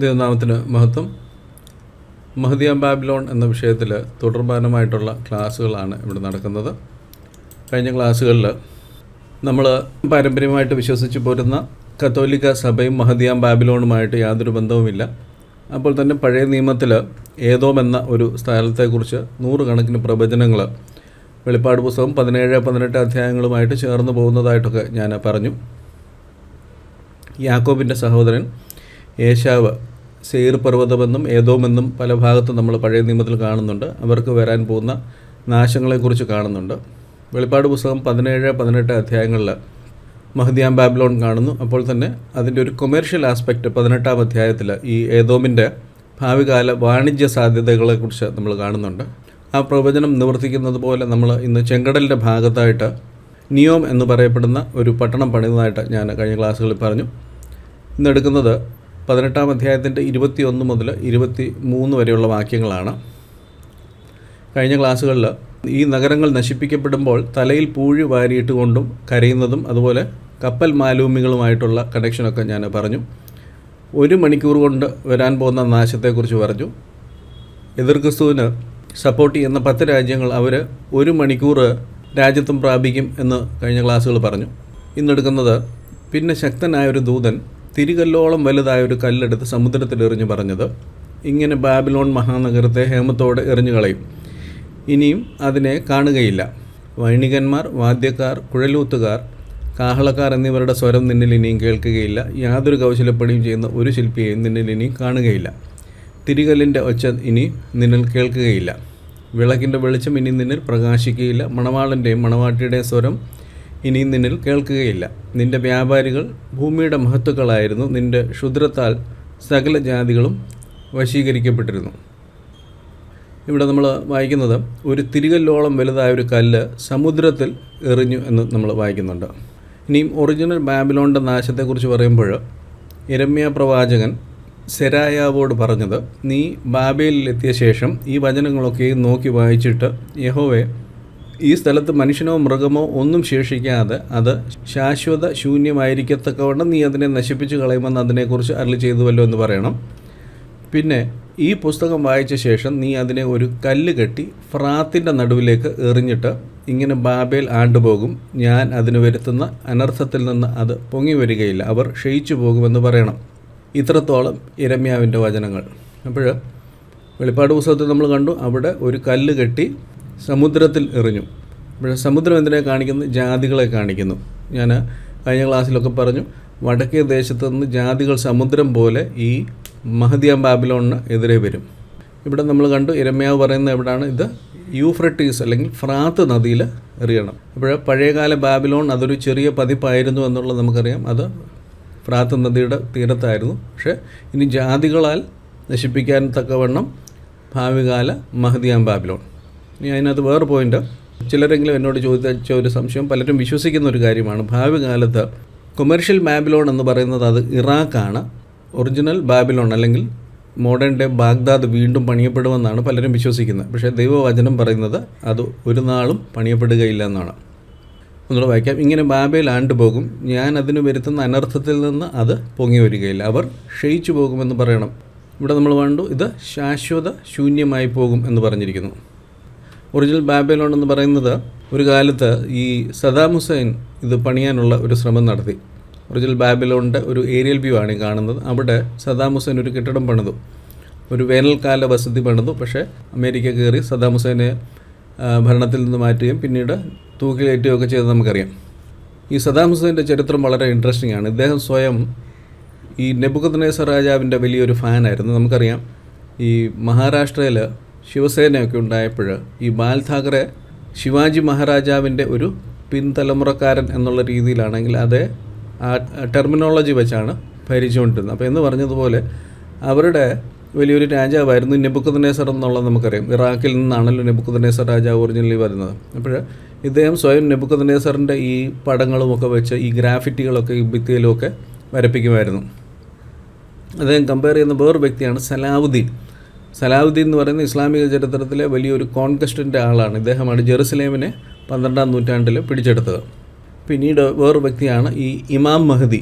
ദൈവനാമത്തിന് മഹത്വം. മഹദിയ ബാബിലോൺ എന്ന വിഷയത്തിൽ തുടർമാനമായിട്ടുള്ള ക്ലാസ്സുകളാണ് ഇവിടെ നടക്കുന്നത്. കഴിഞ്ഞ ക്ലാസ്സുകളിൽ നമ്മൾ പാരമ്പര്യമായിട്ട് വിശ്വസിച്ചു പോരുന്ന കത്തോലിക്ക സഭയും മഹദിയാം ബാബിലോണുമായിട്ട് യാതൊരു ബന്ധവുമില്ല. അപ്പോൾ തന്നെ പഴയ നിയമത്തിൽ ഏതോം എന്ന ഒരു സ്ഥലത്തെക്കുറിച്ച് നൂറുകണക്കിന് പ്രവചനങ്ങൾ വെളിപ്പാട് പുസ്തകം പതിനേഴ് പതിനെട്ട് അധ്യായങ്ങളുമായിട്ട് ചേർന്ന് പോകുന്നതായിട്ടൊക്കെ ഞാൻ പറഞ്ഞു. യാക്കോബിന്റെ സഹോദരൻ ഏശാവ് സെയ്ർ പർവതമെന്നും ഏതോമെന്നും പല ഭാഗത്തും നമ്മൾ പഴയ നിയമത്തിൽ കാണുന്നുണ്ട്. അവർക്ക് വരാൻ പോകുന്ന നാശങ്ങളെക്കുറിച്ച് കാണുന്നുണ്ട്. വെളിപ്പാട് പുസ്തകം പതിനേഴ് പതിനെട്ട് അധ്യായങ്ങളിൽ മഹദിയാം ബാബ്ലോൺ കാണുന്നു. അപ്പോൾ തന്നെ അതിന്റെ ഒരു കൊമേർഷ്യൽ ആസ്പെക്റ്റ് പതിനെട്ടാം അധ്യായത്തിൽ ഈ ഏതോമിന്റെ ഭാവികാല വാണിജ്യ സാധ്യതകളെക്കുറിച്ച് നമ്മൾ കാണുന്നുണ്ട്. ആ പ്രവചനം നിവർത്തിക്കുന്നത് പോലെ നമ്മൾ ഇന്ന് ചെങ്കടലിന്റെ ഭാഗത്തായിട്ട് നിയോം എന്ന് പറയപ്പെടുന്ന ഒരു പട്ടണം പണിതതായിട്ട് ഞാൻ കഴിഞ്ഞ ക്ലാസ്സുകളിൽ പറഞ്ഞു. ഇന്ന് എടുക്കുന്നത് പതിനെട്ടാം അധ്യായത്തിന്റെ ഇരുപത്തി ഒന്ന് മുതൽ ഇരുപത്തി മൂന്ന് വരെയുള്ള വാക്യങ്ങളാണ്. കഴിഞ്ഞ ക്ലാസ്സുകളിൽ ഈ നഗരങ്ങൾ നശിപ്പിക്കപ്പെടുമ്പോൾ തലയിൽ പൂഴി വാരിയിട്ടുകൊണ്ടും കരയുന്നതും അതുപോലെ കപ്പൽ മാലൂമികളുമായിട്ടുള്ള കണക്ഷനൊക്കെ ഞാൻ പറഞ്ഞു. ഒരു മണിക്കൂർ കൊണ്ട് വരാൻ പോകുന്ന നാശത്തെക്കുറിച്ച് പറഞ്ഞു. എതിർ ക്രിസ്തുവിന് സപ്പോർട്ട് ചെയ്യുന്ന പത്ത് രാജ്യങ്ങൾ അവർ ഒരു മണിക്കൂർ രാജ്യത്വം പ്രാപിക്കും എന്ന് കഴിഞ്ഞ ക്ലാസ്സുകൾ പറഞ്ഞു. ഇന്നെടുക്കുന്നത് പിന്നെ ശക്തനായ ഒരു ദൂതൻ തിരികല്ലോളം വലുതായ ഒരു കല്ലെടുത്ത് സമുദ്രത്തിൽ എറിഞ്ഞു പറഞ്ഞത്. ഇങ്ങനെ ബാബിലോൺ മഹാനഗരത്തെ ഹേമത്തോടെ എറിഞ്ഞു കളയും. ഇനിയും അതിനെ കാണുകയില്ല. വൈണികന്മാർ വാദ്യക്കാർ കുഴലൂത്തുകാർ കാഹളക്കാർ എന്നിവരുടെ സ്വരം നിന്നിൽ ഇനിയും കേൾക്കുകയില്ല. യാതൊരു കൗശലപ്പണിയും ചെയ്യുന്ന ഒരു ശില്പിയെയും നിന്നിൽ ഇനിയും കാണുകയില്ല. തിരികല്ലിന്റെ ഒച്ച ഇനി നിന്നിൽ കേൾക്കുകയില്ല. വിളക്കിന്റെ വെളിച്ചം ഇനി നിന്നിൽ പ്രകാശിക്കുകയില്ല. മണവാളന്റെയും മണവാട്ടിയുടെയും സ്വരം ഇനി നിന്നിൽ കേൾക്കുകയില്ല. നിന്റെ വ്യാപാരികൾ ഭൂമിയുടെ മഹത്വക്കളായിരുന്നു. നിന്റെ ക്ഷുദ്രത്താൽ സകല ജാതികളും വശീകരിക്കപ്പെട്ടിരുന്നു. ഇവിടെ നമ്മൾ വായിക്കുന്നത് ഒരു തിരികല്ലോളം വലുതായ ഒരു കല്ല് സമുദ്രത്തിൽ എറിഞ്ഞു എന്ന് നമ്മൾ വായിക്കുന്നുണ്ട്. ഇനിയും ഒറിജിനൽ ബാബിലോണിന്റെ നാശത്തെക്കുറിച്ച് പറയുമ്പോൾ ഇരമ്യ പ്രവാചകൻ സെരായാവോട് പറഞ്ഞത് നീ ബാബേലിലെത്തിയ ശേഷം ഈ വചനങ്ങളൊക്കെ നോക്കി വായിച്ചിട്ട് യഹോവെ ഈ സ്ഥലത്ത് മനുഷ്യനോ മൃഗമോ ഒന്നും ശേഷിക്കാതെ അത് ശാശ്വത ശൂന്യമായിരിക്കത്തക്കവണ്ണം നീ അതിനെ നശിപ്പിച്ച് കളയുമെന്ന് അതിനെക്കുറിച്ച് അരളി ചെയ്തുവല്ലോ എന്ന് പറയണം. പിന്നെ ഈ പുസ്തകം വായിച്ച ശേഷം നീ അതിനെ ഒരു കല്ല് കെട്ടി ഫ്രാത്തിന്റെ നടുവിലേക്ക് എറിഞ്ഞിട്ട് ഇങ്ങനെ ബാബേൽ ആണ്ടുപോകും. ഞാൻ അതിന് വരുത്തുന്ന അനർത്ഥത്തിൽ നിന്ന് അത് പൊങ്ങി വരികയില്ല. അവർ ക്ഷയിച്ചു പോകുമെന്ന് പറയണം. ഇത്രത്തോളം ഇരമ്യാവിന്റെ വചനങ്ങൾ. അപ്പോൾ വെളിപ്പാട് പുസ്തകത്തിൽ നമ്മൾ കണ്ടു അവിടെ ഒരു കല്ല് കെട്ടി സമുദ്രത്തിൽ എറിഞ്ഞു. അപ്പോൾ സമുദ്രം എന്തിനെ കാണിക്കുന്നു? ജാതികളെ കാണിക്കുന്നു. ഞാൻ കഴിഞ്ഞ ക്ലാസ്സിലൊക്കെ പറഞ്ഞു വടക്കേ ദേശത്ത് നിന്ന് ജാതികൾ സമുദ്രം പോലെ ഈ മഹദിയ ബാബിലോണിന് എതിരെ വരും. ഇവിടെ നമ്മൾ കണ്ടു ഇരമ്യാവ് പറയുന്നത് എവിടെയാണ് ഇത് യൂഫ്രട്ടീസ് അല്ലെങ്കിൽ ഫ്രാത്ത് നദിയിൽ എറിയണം. അപ്പോൾ പഴയകാല ബാബിലോൺ അതൊരു ചെറിയ പതിപ്പായിരുന്നു എന്നുള്ളത് നമുക്കറിയാം. അത് ഫ്രാത്ത് നദിയുടെ തീരത്തായിരുന്നു. പക്ഷേ ഇനി ജാതികളാൽ നശിപ്പിക്കാൻ തക്കവണ്ണം ഭാവികാല മഹദിയാം ബാബിലോൺ. ഇനി അതിനകത്ത് വേറെ പോയിന്റ് ചിലരെങ്കിലും എന്നോട് ചോദിച്ച ഒരു സംശയം. പലരും വിശ്വസിക്കുന്ന ഒരു കാര്യമാണ്. ഭാവി കാലത്ത് കൊമേർഷ്യൽ ബാബിലോൺ എന്ന് പറയുന്നത് അത് ഇറാഖാണ്. ഒറിജിനൽ ബാബിലോൺ അല്ലെങ്കിൽ മോഡേൺ ഡേ ബാഗ്ദാദ് വീണ്ടും പണിയപ്പെടുമെന്നാണ് പലരും വിശ്വസിക്കുന്നത്. പക്ഷേ ദൈവവചനം പറയുന്നത് അത് ഒരു നാളും പണിയപ്പെടുകയില്ല എന്നാണ്. ഒന്നുകൂടെ വായിക്കാം. ഇങ്ങനെ ബാബയിൽ ആണ്ടുപോകും ഞാൻ അതിന് വരുത്തുന്ന അനർത്ഥത്തിൽ നിന്ന് അത് പൊങ്ങി വരികയില്ല. അവർ ക്ഷയിച്ചു പോകുമെന്ന് പറയണം. ഇവിടെ നമ്മൾ കണ്ടു ഇത് ശാശ്വത ശൂന്യമായി പോകും എന്ന് പറഞ്ഞിരിക്കുന്നു. ഒറിജിനൽ ബാബേലോൺ എന്ന് പറയുന്നത് ഒരു കാലത്ത് ഈ സദാം ഹുസൈൻ ഇത് പണിയാനുള്ള ഒരു ശ്രമം നടത്തി. ഒറിജിനൽ ബാബിലോണിന്റെ ഒരു ഏരിയൽ വ്യൂ ആണ് ഈ കാണുന്നത്. അവിടെ സദാം ഹുസൈൻ ഒരു കെട്ടിടം പണിതു. ഒരു വേനൽക്കാല വസതി പണിതു. പക്ഷേ അമേരിക്ക കയറി സദാം ഹുസൈനെ ഭരണത്തിൽ നിന്ന് മാറ്റുകയും പിന്നീട് തൂക്കിലേറ്റുകയൊക്കെ ചെയ്തത് നമുക്കറിയാം. ഈ സദാം ഹുസൈന്റെ ചരിത്രം വളരെ ഇൻട്രസ്റ്റിംഗ് ആണ്. ഇദ്ദേഹം സ്വയം ഈ നെബുക്കദ്നേസർ രാജാവിന്റെ വലിയൊരു ഫാനായിരുന്നു നമുക്കറിയാം ഈ മഹാരാഷ്ട്രയിൽ ശിവസേനയൊക്കെ ഉണ്ടായപ്പോൾ ഈ ബാൽ താക്കറെ ശിവാജി മഹാരാജാവിന്റെ ഒരു പിൻതലമുറക്കാരൻ എന്നുള്ള രീതിയിലാണെങ്കിൽ അതേ ആ ടെർമിനോളജി വെച്ചാണ് ഭരിച്ചുകൊണ്ടിരുന്നത്. അപ്പോൾ എന്ന് പറഞ്ഞതുപോലെ അവരുടെ വലിയൊരു രാജാവായിരുന്നു നെബുക്കുദ്നേസർ എന്നുള്ളത് നമുക്കറിയാം. ഇറാഖിൽ നിന്നാണല്ലോ നെബുക്കുദ്നേസർ രാജാവ് ഒറിജിനലി വരുന്നത്. അപ്പോൾ ഇദ്ദേഹം സ്വയം നെബുക്കുദ്നേസറിന്റെ ഈ പടങ്ങളുമൊക്കെ വെച്ച് ഈ ഗ്രാഫിറ്റികളൊക്കെ ഈ ഭിത്തിയിലുമൊക്കെ വരപ്പിക്കുമായിരുന്നു. അദ്ദേഹം കമ്പയർ ചെയ്യുന്ന വേറൊരു വ്യക്തിയാണ് സലാവുദ്ദീൻ. സലാവുദ്ദീൻ എന്ന് പറയുന്ന ഇസ്ലാമിക ചരിത്രത്തിലെ വലിയൊരു കോൺകസ്റ്റിന്റെ ആളാണ്. ഇദ്ദേഹമാണ് ജെറുസലേമിനെ പന്ത്രണ്ടാം നൂറ്റാണ്ടിൽ പിടിച്ചെടുത്തത്. പിന്നീട് വേറൊരു വ്യക്തിയാണ് ഈ ഇമാം മഹദി.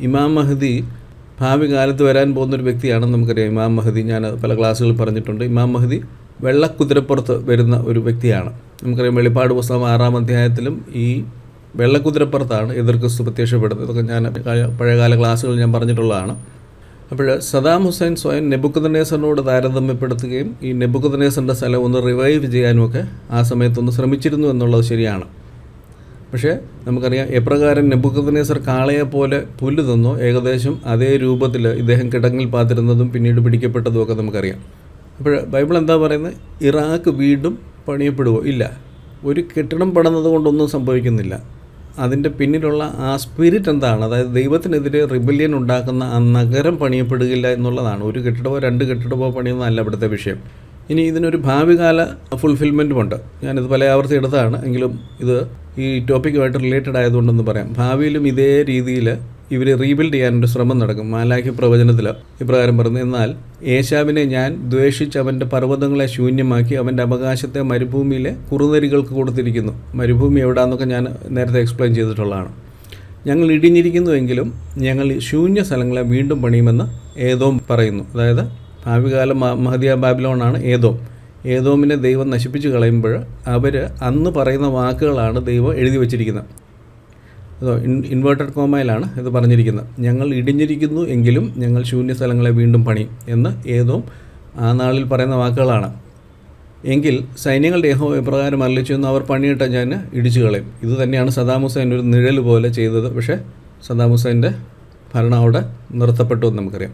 ഇമാം മഹദി ഭാവി കാലത്ത് വരാൻ പോകുന്ന ഒരു വ്യക്തിയാണെന്ന് നമുക്കറിയാം. ഇമാം മഹദി ഞാൻ പല ക്ലാസ്സുകളിൽ പറഞ്ഞിട്ടുണ്ട്. ഇമാം മഹദി വെള്ളക്കുതിരപ്പുറത്ത് വരുന്ന ഒരു വ്യക്തിയാണ്. നമുക്കറിയാം വെളിപ്പാട് പുസ്തകം ആറാം അധ്യായത്തിലും ഈ വെള്ളക്കുതിരപ്പുറത്താണ് എതിർക്രിസ്തു പ്രത്യക്ഷപ്പെടുന്നത്. ഇതൊക്കെ ഞാൻ പഴയകാല ക്ലാസ്സുകളിൽ ഞാൻ പറഞ്ഞിട്ടുള്ളതാണ്. അപ്പോൾ സദാം ഹുസൈൻ സ്വയം നെബുക്കദനേസറിനോട് താരതമ്യപ്പെടുത്തുകയും ഈ നെബുക്കദനേസറിന്റെ സ്ഥലം ഒന്ന് റിവൈവ് ചെയ്യാനുമൊക്കെ ആ സമയത്തൊന്ന് ശ്രമിച്ചിരുന്നു എന്നുള്ളത് ശരിയാണ്. പക്ഷേ നമുക്കറിയാം എപ്രകാരം നെബുക്കദനേസർ കാളയെ പോലെ പുല്ല് തന്നോ ഏകദേശം അതേ രൂപത്തിൽ ഇദ്ദേഹം കിടങ്ങിൽ പാത്തിരുന്നതും പിന്നീട് പിടിക്കപ്പെട്ടതും ഒക്കെ നമുക്കറിയാം. അപ്പോൾ ബൈബിൾ എന്താ പറയുന്നത്? ഇറാഖ് വീണ്ടും പണിയപ്പെടുമോ ഇല്ല. ഒരു കെട്ടിടം പണിന്നത് കൊണ്ടൊന്നും സംഭവിക്കുന്നില്ല. അതിന്റെ പിന്നിലുള്ള ആ സ്പിരിറ്റ് എന്താണ്? അതായത് ദൈവത്തിനെതിരെ റിബല്യൻ ഉണ്ടാക്കുന്ന ആ നഗരം പണിയപ്പെടുകയില്ല എന്നുള്ളതാണ്. ഒരു കെട്ടിടമോ രണ്ട് കെട്ടിടമോ പണിയുന്നതല്ല ഇവിടുത്തെ വിഷയം. ഇനി ഇതിനൊരു ഭാവികാല ഫുൾഫിൽമെന്റും ഉണ്ട്. ഞാനിത് പല ആവർത്തി എടുത്തതാണ്. എങ്കിലും ഇത് ഈ ടോപ്പിക്കുമായിട്ട് റിലേറ്റഡ് ആയതുകൊണ്ടെന്ന് പറയാം. ഭാവിയിലും ഇതേ രീതിയിൽ ഇവർ റീബിൽഡ് ചെയ്യാനൊരു ശ്രമം നടക്കും. മാലാഖി പ്രവചനത്തിൽ ഇപ്രകാരം പറഞ്ഞു എന്നാൽ ഏശാവിനെ ഞാൻ ദ്വേഷിച്ച് അവന്റെ പർവതങ്ങളെ ശൂന്യമാക്കി അവന്റെ അവകാശത്തെ മരുഭൂമിയിലെ കുറുനരികൾക്ക് കൊടുത്തിരിക്കുന്നു. മരുഭൂമി എവിടാന്നൊക്കെ ഞാൻ നേരത്തെ എക്സ്പ്ലെയിൻ ചെയ്തിട്ടുള്ളതാണ്. ഞങ്ങൾ ഇടിഞ്ഞിരിക്കുന്നുവെങ്കിലും ഞങ്ങൾ ശൂന്യ സ്ഥലങ്ങളെ വീണ്ടും പണിയുമെന്ന് ഏതോം പറയുന്നു. അതായത് ഭാവികാല മഹദിയ ബാബിലോണാണ് ഏതോം ഏതോമിനെ ദൈവം നശിപ്പിച്ച് കളയുമ്പോൾ അവർ അന്ന് പറയുന്ന വാക്കുകളാണ് ദൈവം എഴുതി വച്ചിരിക്കുന്നത്. അതോ ഇൻ ഇൻവേർട്ടഡ് കോമയിലാണ് ഇത് പറഞ്ഞിരിക്കുന്നത്. ഞങ്ങൾ ഇടിഞ്ഞിരിക്കുന്നു എങ്കിലും ഞങ്ങൾ ശൂന്യ സ്ഥലങ്ങളെ വീണ്ടും പണിയും എന്ന് ഏതോ ആ നാളിൽ പറയുന്ന വാക്കുകളാണ്. എങ്കിൽ സൈന്യങ്ങളുടെ ഏഹോ എപ്രകാരം അറിയിച്ചു എന്ന് അവർ പണിയിട്ട ഞാൻ ഇടിച്ചു കളയും. ഇത് തന്നെയാണ് സദാം ഹുസൈൻ ഒരു നിഴൽ പോലെ ചെയ്തത്. പക്ഷേ സദാം ഹുസൈന്റെ ഭരണം അവിടെ നിർത്തപ്പെട്ടു എന്ന് നമുക്കറിയാം.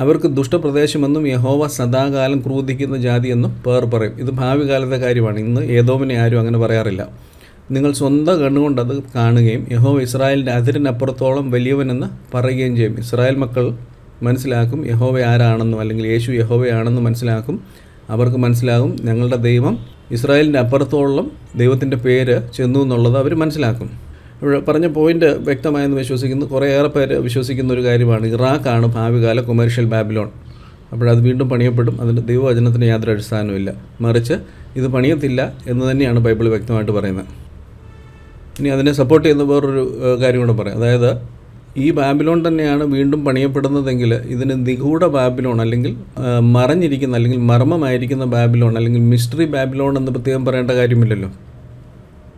അവർക്ക് ദുഷ്ടപ്രദേശമെന്നും യഹോവ സദാകാലം ക്രൂദിക്കുന്ന ജാതി എന്നും പേർ പറയും. ഇത് ഭാവി കാലത്തെ കാര്യമാണ്. ഇന്ന് ഏതോമിനെ ആരും അങ്ങനെ പറയാറില്ല. നിങ്ങൾ സ്വന്തം കണ്ണുകൊണ്ട് അത് കാണുകയും യഹോവ ഇസ്രായേലിന്റെ അതിരിനപ്പുറത്തോളം വലിയവനെന്ന് പറയുകയും ചെയ്യും. ഇസ്രായേൽ മക്കൾ മനസ്സിലാക്കും യഹോവ ആരാണെന്നും അല്ലെങ്കിൽ യേശു യഹോവയാണെന്നും മനസ്സിലാക്കും. അവർക്ക് മനസ്സിലാകും ഞങ്ങളുടെ ദൈവം ഇസ്രായേലിന്റെ അപ്പുറത്തോളം ദൈവത്തിന്റെ പേര് ചെന്നു എന്നുള്ളത് അവർ മനസ്സിലാക്കും. ഇവിടെ പറഞ്ഞ പോയിന്റ് വ്യക്തമായെന്ന് വിശ്വസിക്കുന്നു. കുറേയേറെ പേര് വിശ്വസിക്കുന്ന ഒരു കാര്യമാണ്. ഇറാഖാണ് ഭാവികാല കൊമേഴ്ഷ്യൽ ബാബിലോൺ അപ്പോഴത് വീണ്ടും പണിയപ്പെടും. അതിന്റെ ദൈവവചനത്തിന് യാതൊരു അടിസ്ഥാനവുമില്ല. മറിച്ച് ഇത് പണിയത്തില്ല എന്ന് തന്നെയാണ് ബൈബിൾ വ്യക്തമായിട്ട് പറയുന്നത്. ഇനി അതിനെ സപ്പോർട്ട് ചെയ്യുന്ന വേറൊരു കാര്യം കൂടെ പറയാം. അതായത് ഈ ബാബിലോൺ തന്നെയാണ് വീണ്ടും പണിയപ്പെടുന്നതെങ്കിൽ ഇതിന് നിഗൂഢ ബാബിലോൺ അല്ലെങ്കിൽ മറഞ്ഞിരിക്കുന്ന അല്ലെങ്കിൽ മർമ്മമായിരിക്കുന്ന ബാബിലോൺ അല്ലെങ്കിൽ മിസ്റ്ററി ബാബിലോൺ എന്ന് പ്രത്യേകം പറയേണ്ട കാര്യമില്ലല്ലോ.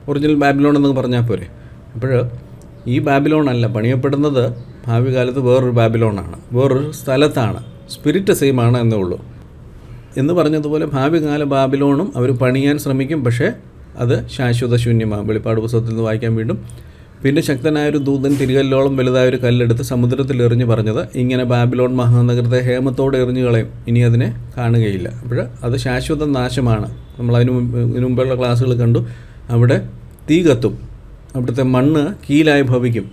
ഒറിജിനൽ ബാബിലോൺ എന്ന് പറഞ്ഞാൽ പോരെ. അപ്പോൾ ഈ ബാബിലോൺ അല്ല പണിയപ്പെടുന്നത് ഭാവി കാലത്ത് വേറൊരു ബാബിലോണാണ്. വേറൊരു സ്ഥലത്താണ്. സ്പിരിറ്റ് സെയിം ആണ് എന്നേ ഉള്ളൂ. എന്ന് പറഞ്ഞതുപോലെ ഭാവി കാല ബാബിലോണും അവർ പണിയാൻ ശ്രമിക്കും. പക്ഷേ അത് ശാശ്വത ശൂന്യമാണ്. വെളിപ്പാട് പുസ്തകത്തിൽ നിന്ന് വായിക്കാൻ വീണ്ടും. പിന്നെ ശക്തനായൊരു ദൂതൻ തിരികല്ലോളം വലുതായ ഒരു കല്ലെടുത്ത് സമുദ്രത്തിൽ എറിഞ്ഞു പറഞ്ഞത് ഇങ്ങനെ ബാബിലോൺ മഹാനഗരത്തെ ഹേമത്തോടെ എറിഞ്ഞു കളയും. ഇനി അതിനെ കാണുകയില്ല. അപ്പോൾ അത് ശാശ്വത നാശമാണ്. നമ്മൾ അതിന് ഇതിനു മുമ്പുള്ള ക്ലാസ്സുകൾ കണ്ടു. അവിടെ തീ കത്തും. അവിടുത്തെ മണ്ണ് കീലായി ഭവിക്കും.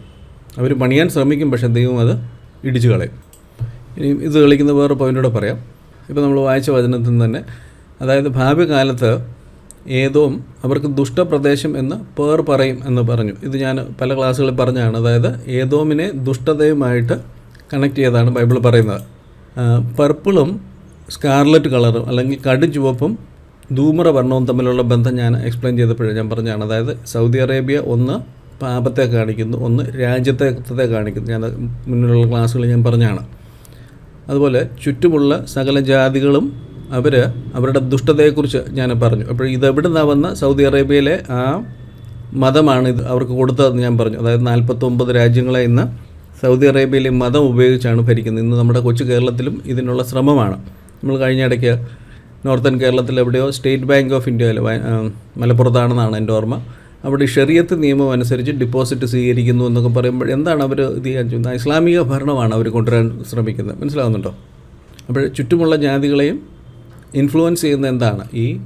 അവർ പണിയാൻ ശ്രമിക്കും പക്ഷേ ദൈവം അത് ഇടിച്ചു കളയും. ഇനി ഇത് കളിക്കുന്ന വേറെ പോയിന്റൂടെ പറയാം. ഇപ്പോൾ നമ്മൾ വായിച്ച വചനത്തിൽ തന്നെ അതായത് ഭാവി കാലത്ത് ഏതോ അവർക്ക് ദുഷ്ടപ്രദേശം എന്ന് പേർ പറയും എന്ന് പറഞ്ഞു. ഇത് ഞാൻ പല ക്ലാസ്സുകളിൽ പറഞ്ഞതാണ് അതായത് ഏതോമിനെ ദുഷ്ടതയുമായിട്ട് കണക്ട് ചെയ്താണ് ബൈബിൾ പറയുന്നത്. പർപ്പിളും സ്കാർലറ്റ് കളറും അല്ലെങ്കിൽ കടുചുവപ്പും ധൂമ്ര വർണവും തമ്മിലുള്ള ബന്ധം ഞാൻ എക്സ്പ്ലെയിൻ ചെയ്തപ്പോഴേ ഞാൻ പറഞ്ഞതാണ് അതായത് സൗദി അറേബ്യ ഒന്ന് പാപത്തെ കാണിക്കുന്നു ഒന്ന് രാജ്യത്തെ കാണിക്കുന്നു. ഞാൻ മുന്നിലുള്ള ക്ലാസ്സുകളിൽ ഞാൻ പറഞ്ഞാണ്. അതുപോലെ ചുറ്റുമുള്ള സകല ജാതികളും അവർ അവരുടെ ദുഷ്ടതയെക്കുറിച്ച് ഞാൻ പറഞ്ഞു. അപ്പോൾ ഇതെവിടെ നിന്നാണ് വന്ന? സൗദി അറേബ്യയിലെ ആ മതമാണ് ഇത് അവർക്ക് കൊടുത്തതെന്ന് ഞാൻ പറഞ്ഞു. അതായത് നാൽപ്പത്തൊമ്പത് രാജ്യങ്ങളെ ഇന്ന് സൗദി അറേബ്യയിലെ മതം ഉപയോഗിച്ചാണ് ഭരിക്കുന്നത്. ഇന്ന് നമ്മുടെ കൊച്ചു കേരളത്തിലും ഇതിനുള്ള ശ്രമമാണ്. നമ്മൾ കഴിഞ്ഞ ഇടയ്ക്ക് നോർത്തേൺ കേരളത്തിൽ എവിടെയോ സ്റ്റേറ്റ് ബാങ്ക് ഓഫ് ഇന്ത്യയിൽ മലപ്പുറത്താണെന്നാണ് എന്റെ ഓർമ്മ. അവിടെ ഷെറിയത്ത് നിയമം അനുസരിച്ച് ഡിപ്പോസിറ്റ് സ്വീകരിക്കുന്നു എന്നൊക്കെ പറയുമ്പോൾ എന്താണ് അവർ ഇത് ചെയ്യാൻ ചെയ്യുന്നത്? ഇസ്ലാമിക ഭരണമാണ് അവർ കൊണ്ടുവരാൻ ശ്രമിക്കുന്നത്. മനസ്സിലാവുന്നുണ്ടോ? അപ്പോൾ ചുറ്റുമുള്ള ജാതികളെയും ഇൻഫ്ലുവൻസ് ചെയ്യുന്ന എന്താണ്? ഈ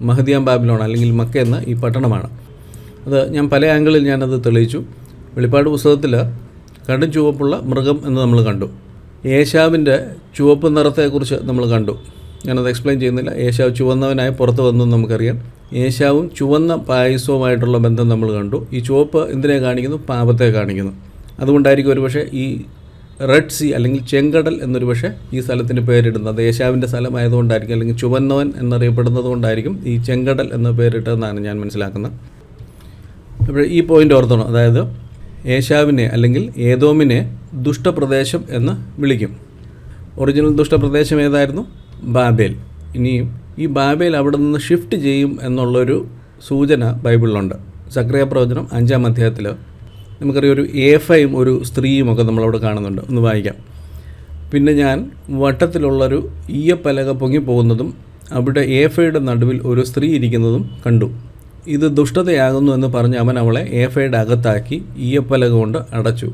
മഹദിയാം ബാബിലോൺ അല്ലെങ്കിൽ മക്ക എന്ന ഈ പട്ടണമാണ്. അത് ഞാൻ പല ആംഗിളിൽ ഞാനത് തെളിയിച്ചു. വെളിപ്പാട് പുസ്തകത്തിൽ കടും ചുവപ്പുള്ള മൃഗം എന്ന് നമ്മൾ കണ്ടു. ഏശാവിന്റെ ചുവപ്പ് നിറത്തെക്കുറിച്ച് നമ്മൾ കണ്ടു. ഞാനത് എക്സ്പ്ലെയിൻ ചെയ്യുന്നില്ല. ഏശാവ് ചുവന്നവനായി പുറത്ത് വന്നു നമുക്കറിയാം. ഏശാവും ചുവന്ന പായസവുമായിട്ടുള്ള ബന്ധം നമ്മൾ കണ്ടു. ഈ ചുവപ്പ് എന്തിനെ കാണിക്കുന്നു? പാപത്തെ കാണിക്കുന്നു. അതുകൊണ്ടായിരിക്കും ഒരുപക്ഷെ ഈ റെഡ് സി അല്ലെങ്കിൽ ചെങ്കടൽ എന്നൊരു പക്ഷേ ഈ സ്ഥലത്തിന് പേരിടുന്നത്. ഏശാവിന്റെ സ്ഥലമായതുകൊണ്ടായിരിക്കും അല്ലെങ്കിൽ ചുവന്നവൻ എന്നറിയപ്പെടുന്നത് കൊണ്ടായിരിക്കും ഈ ചെങ്കടൽ എന്ന പേരിട്ടതെന്നാണ് ഞാൻ മനസ്സിലാക്കുന്നത്. അപ്പോൾ ഈ പോയിന്റ് ഓർത്തണം. അതായത് ഏഷ്യാവിനെ അല്ലെങ്കിൽ ഏതോമിനെ ദുഷ്ടപ്രദേശം എന്ന് വിളിക്കും. ഒറിജിനൽ ദുഷ്ടപ്രദേശം ഏതായിരുന്നു? ബാബേൽ. ഇനിയും ഈ ബാബേൽ അവിടെ നിന്ന് ഷിഫ്റ്റ് ചെയ്യും എന്നുള്ളൊരു സൂചന ബൈബിളിലുണ്ട്. സക്രിയ പ്രവചനം അഞ്ചാം അധ്യായത്തിൽ നമുക്കറിയാം ഒരു ഏഫയും ഒരു സ്ത്രീയും ഒക്കെ നമ്മളവിടെ കാണുന്നുണ്ട്. ഒന്ന് വായിക്കാം. പിന്നെ ഞാൻ വട്ടത്തിലുള്ളൊരു ഈയപ്പലക പൊങ്ങിപ്പോകുന്നതും അവിടെ ഏഫയുടെ നടുവിൽ ഒരു സ്ത്രീ ഇരിക്കുന്നതും കണ്ടു. ഇത് ദുഷ്ടതയാകുന്നു എന്ന് പറഞ്ഞ് അവൻ അവളെ ഏഫയുടെ അകത്താക്കി ഈയപ്പലക കൊണ്ട് അടച്ചു.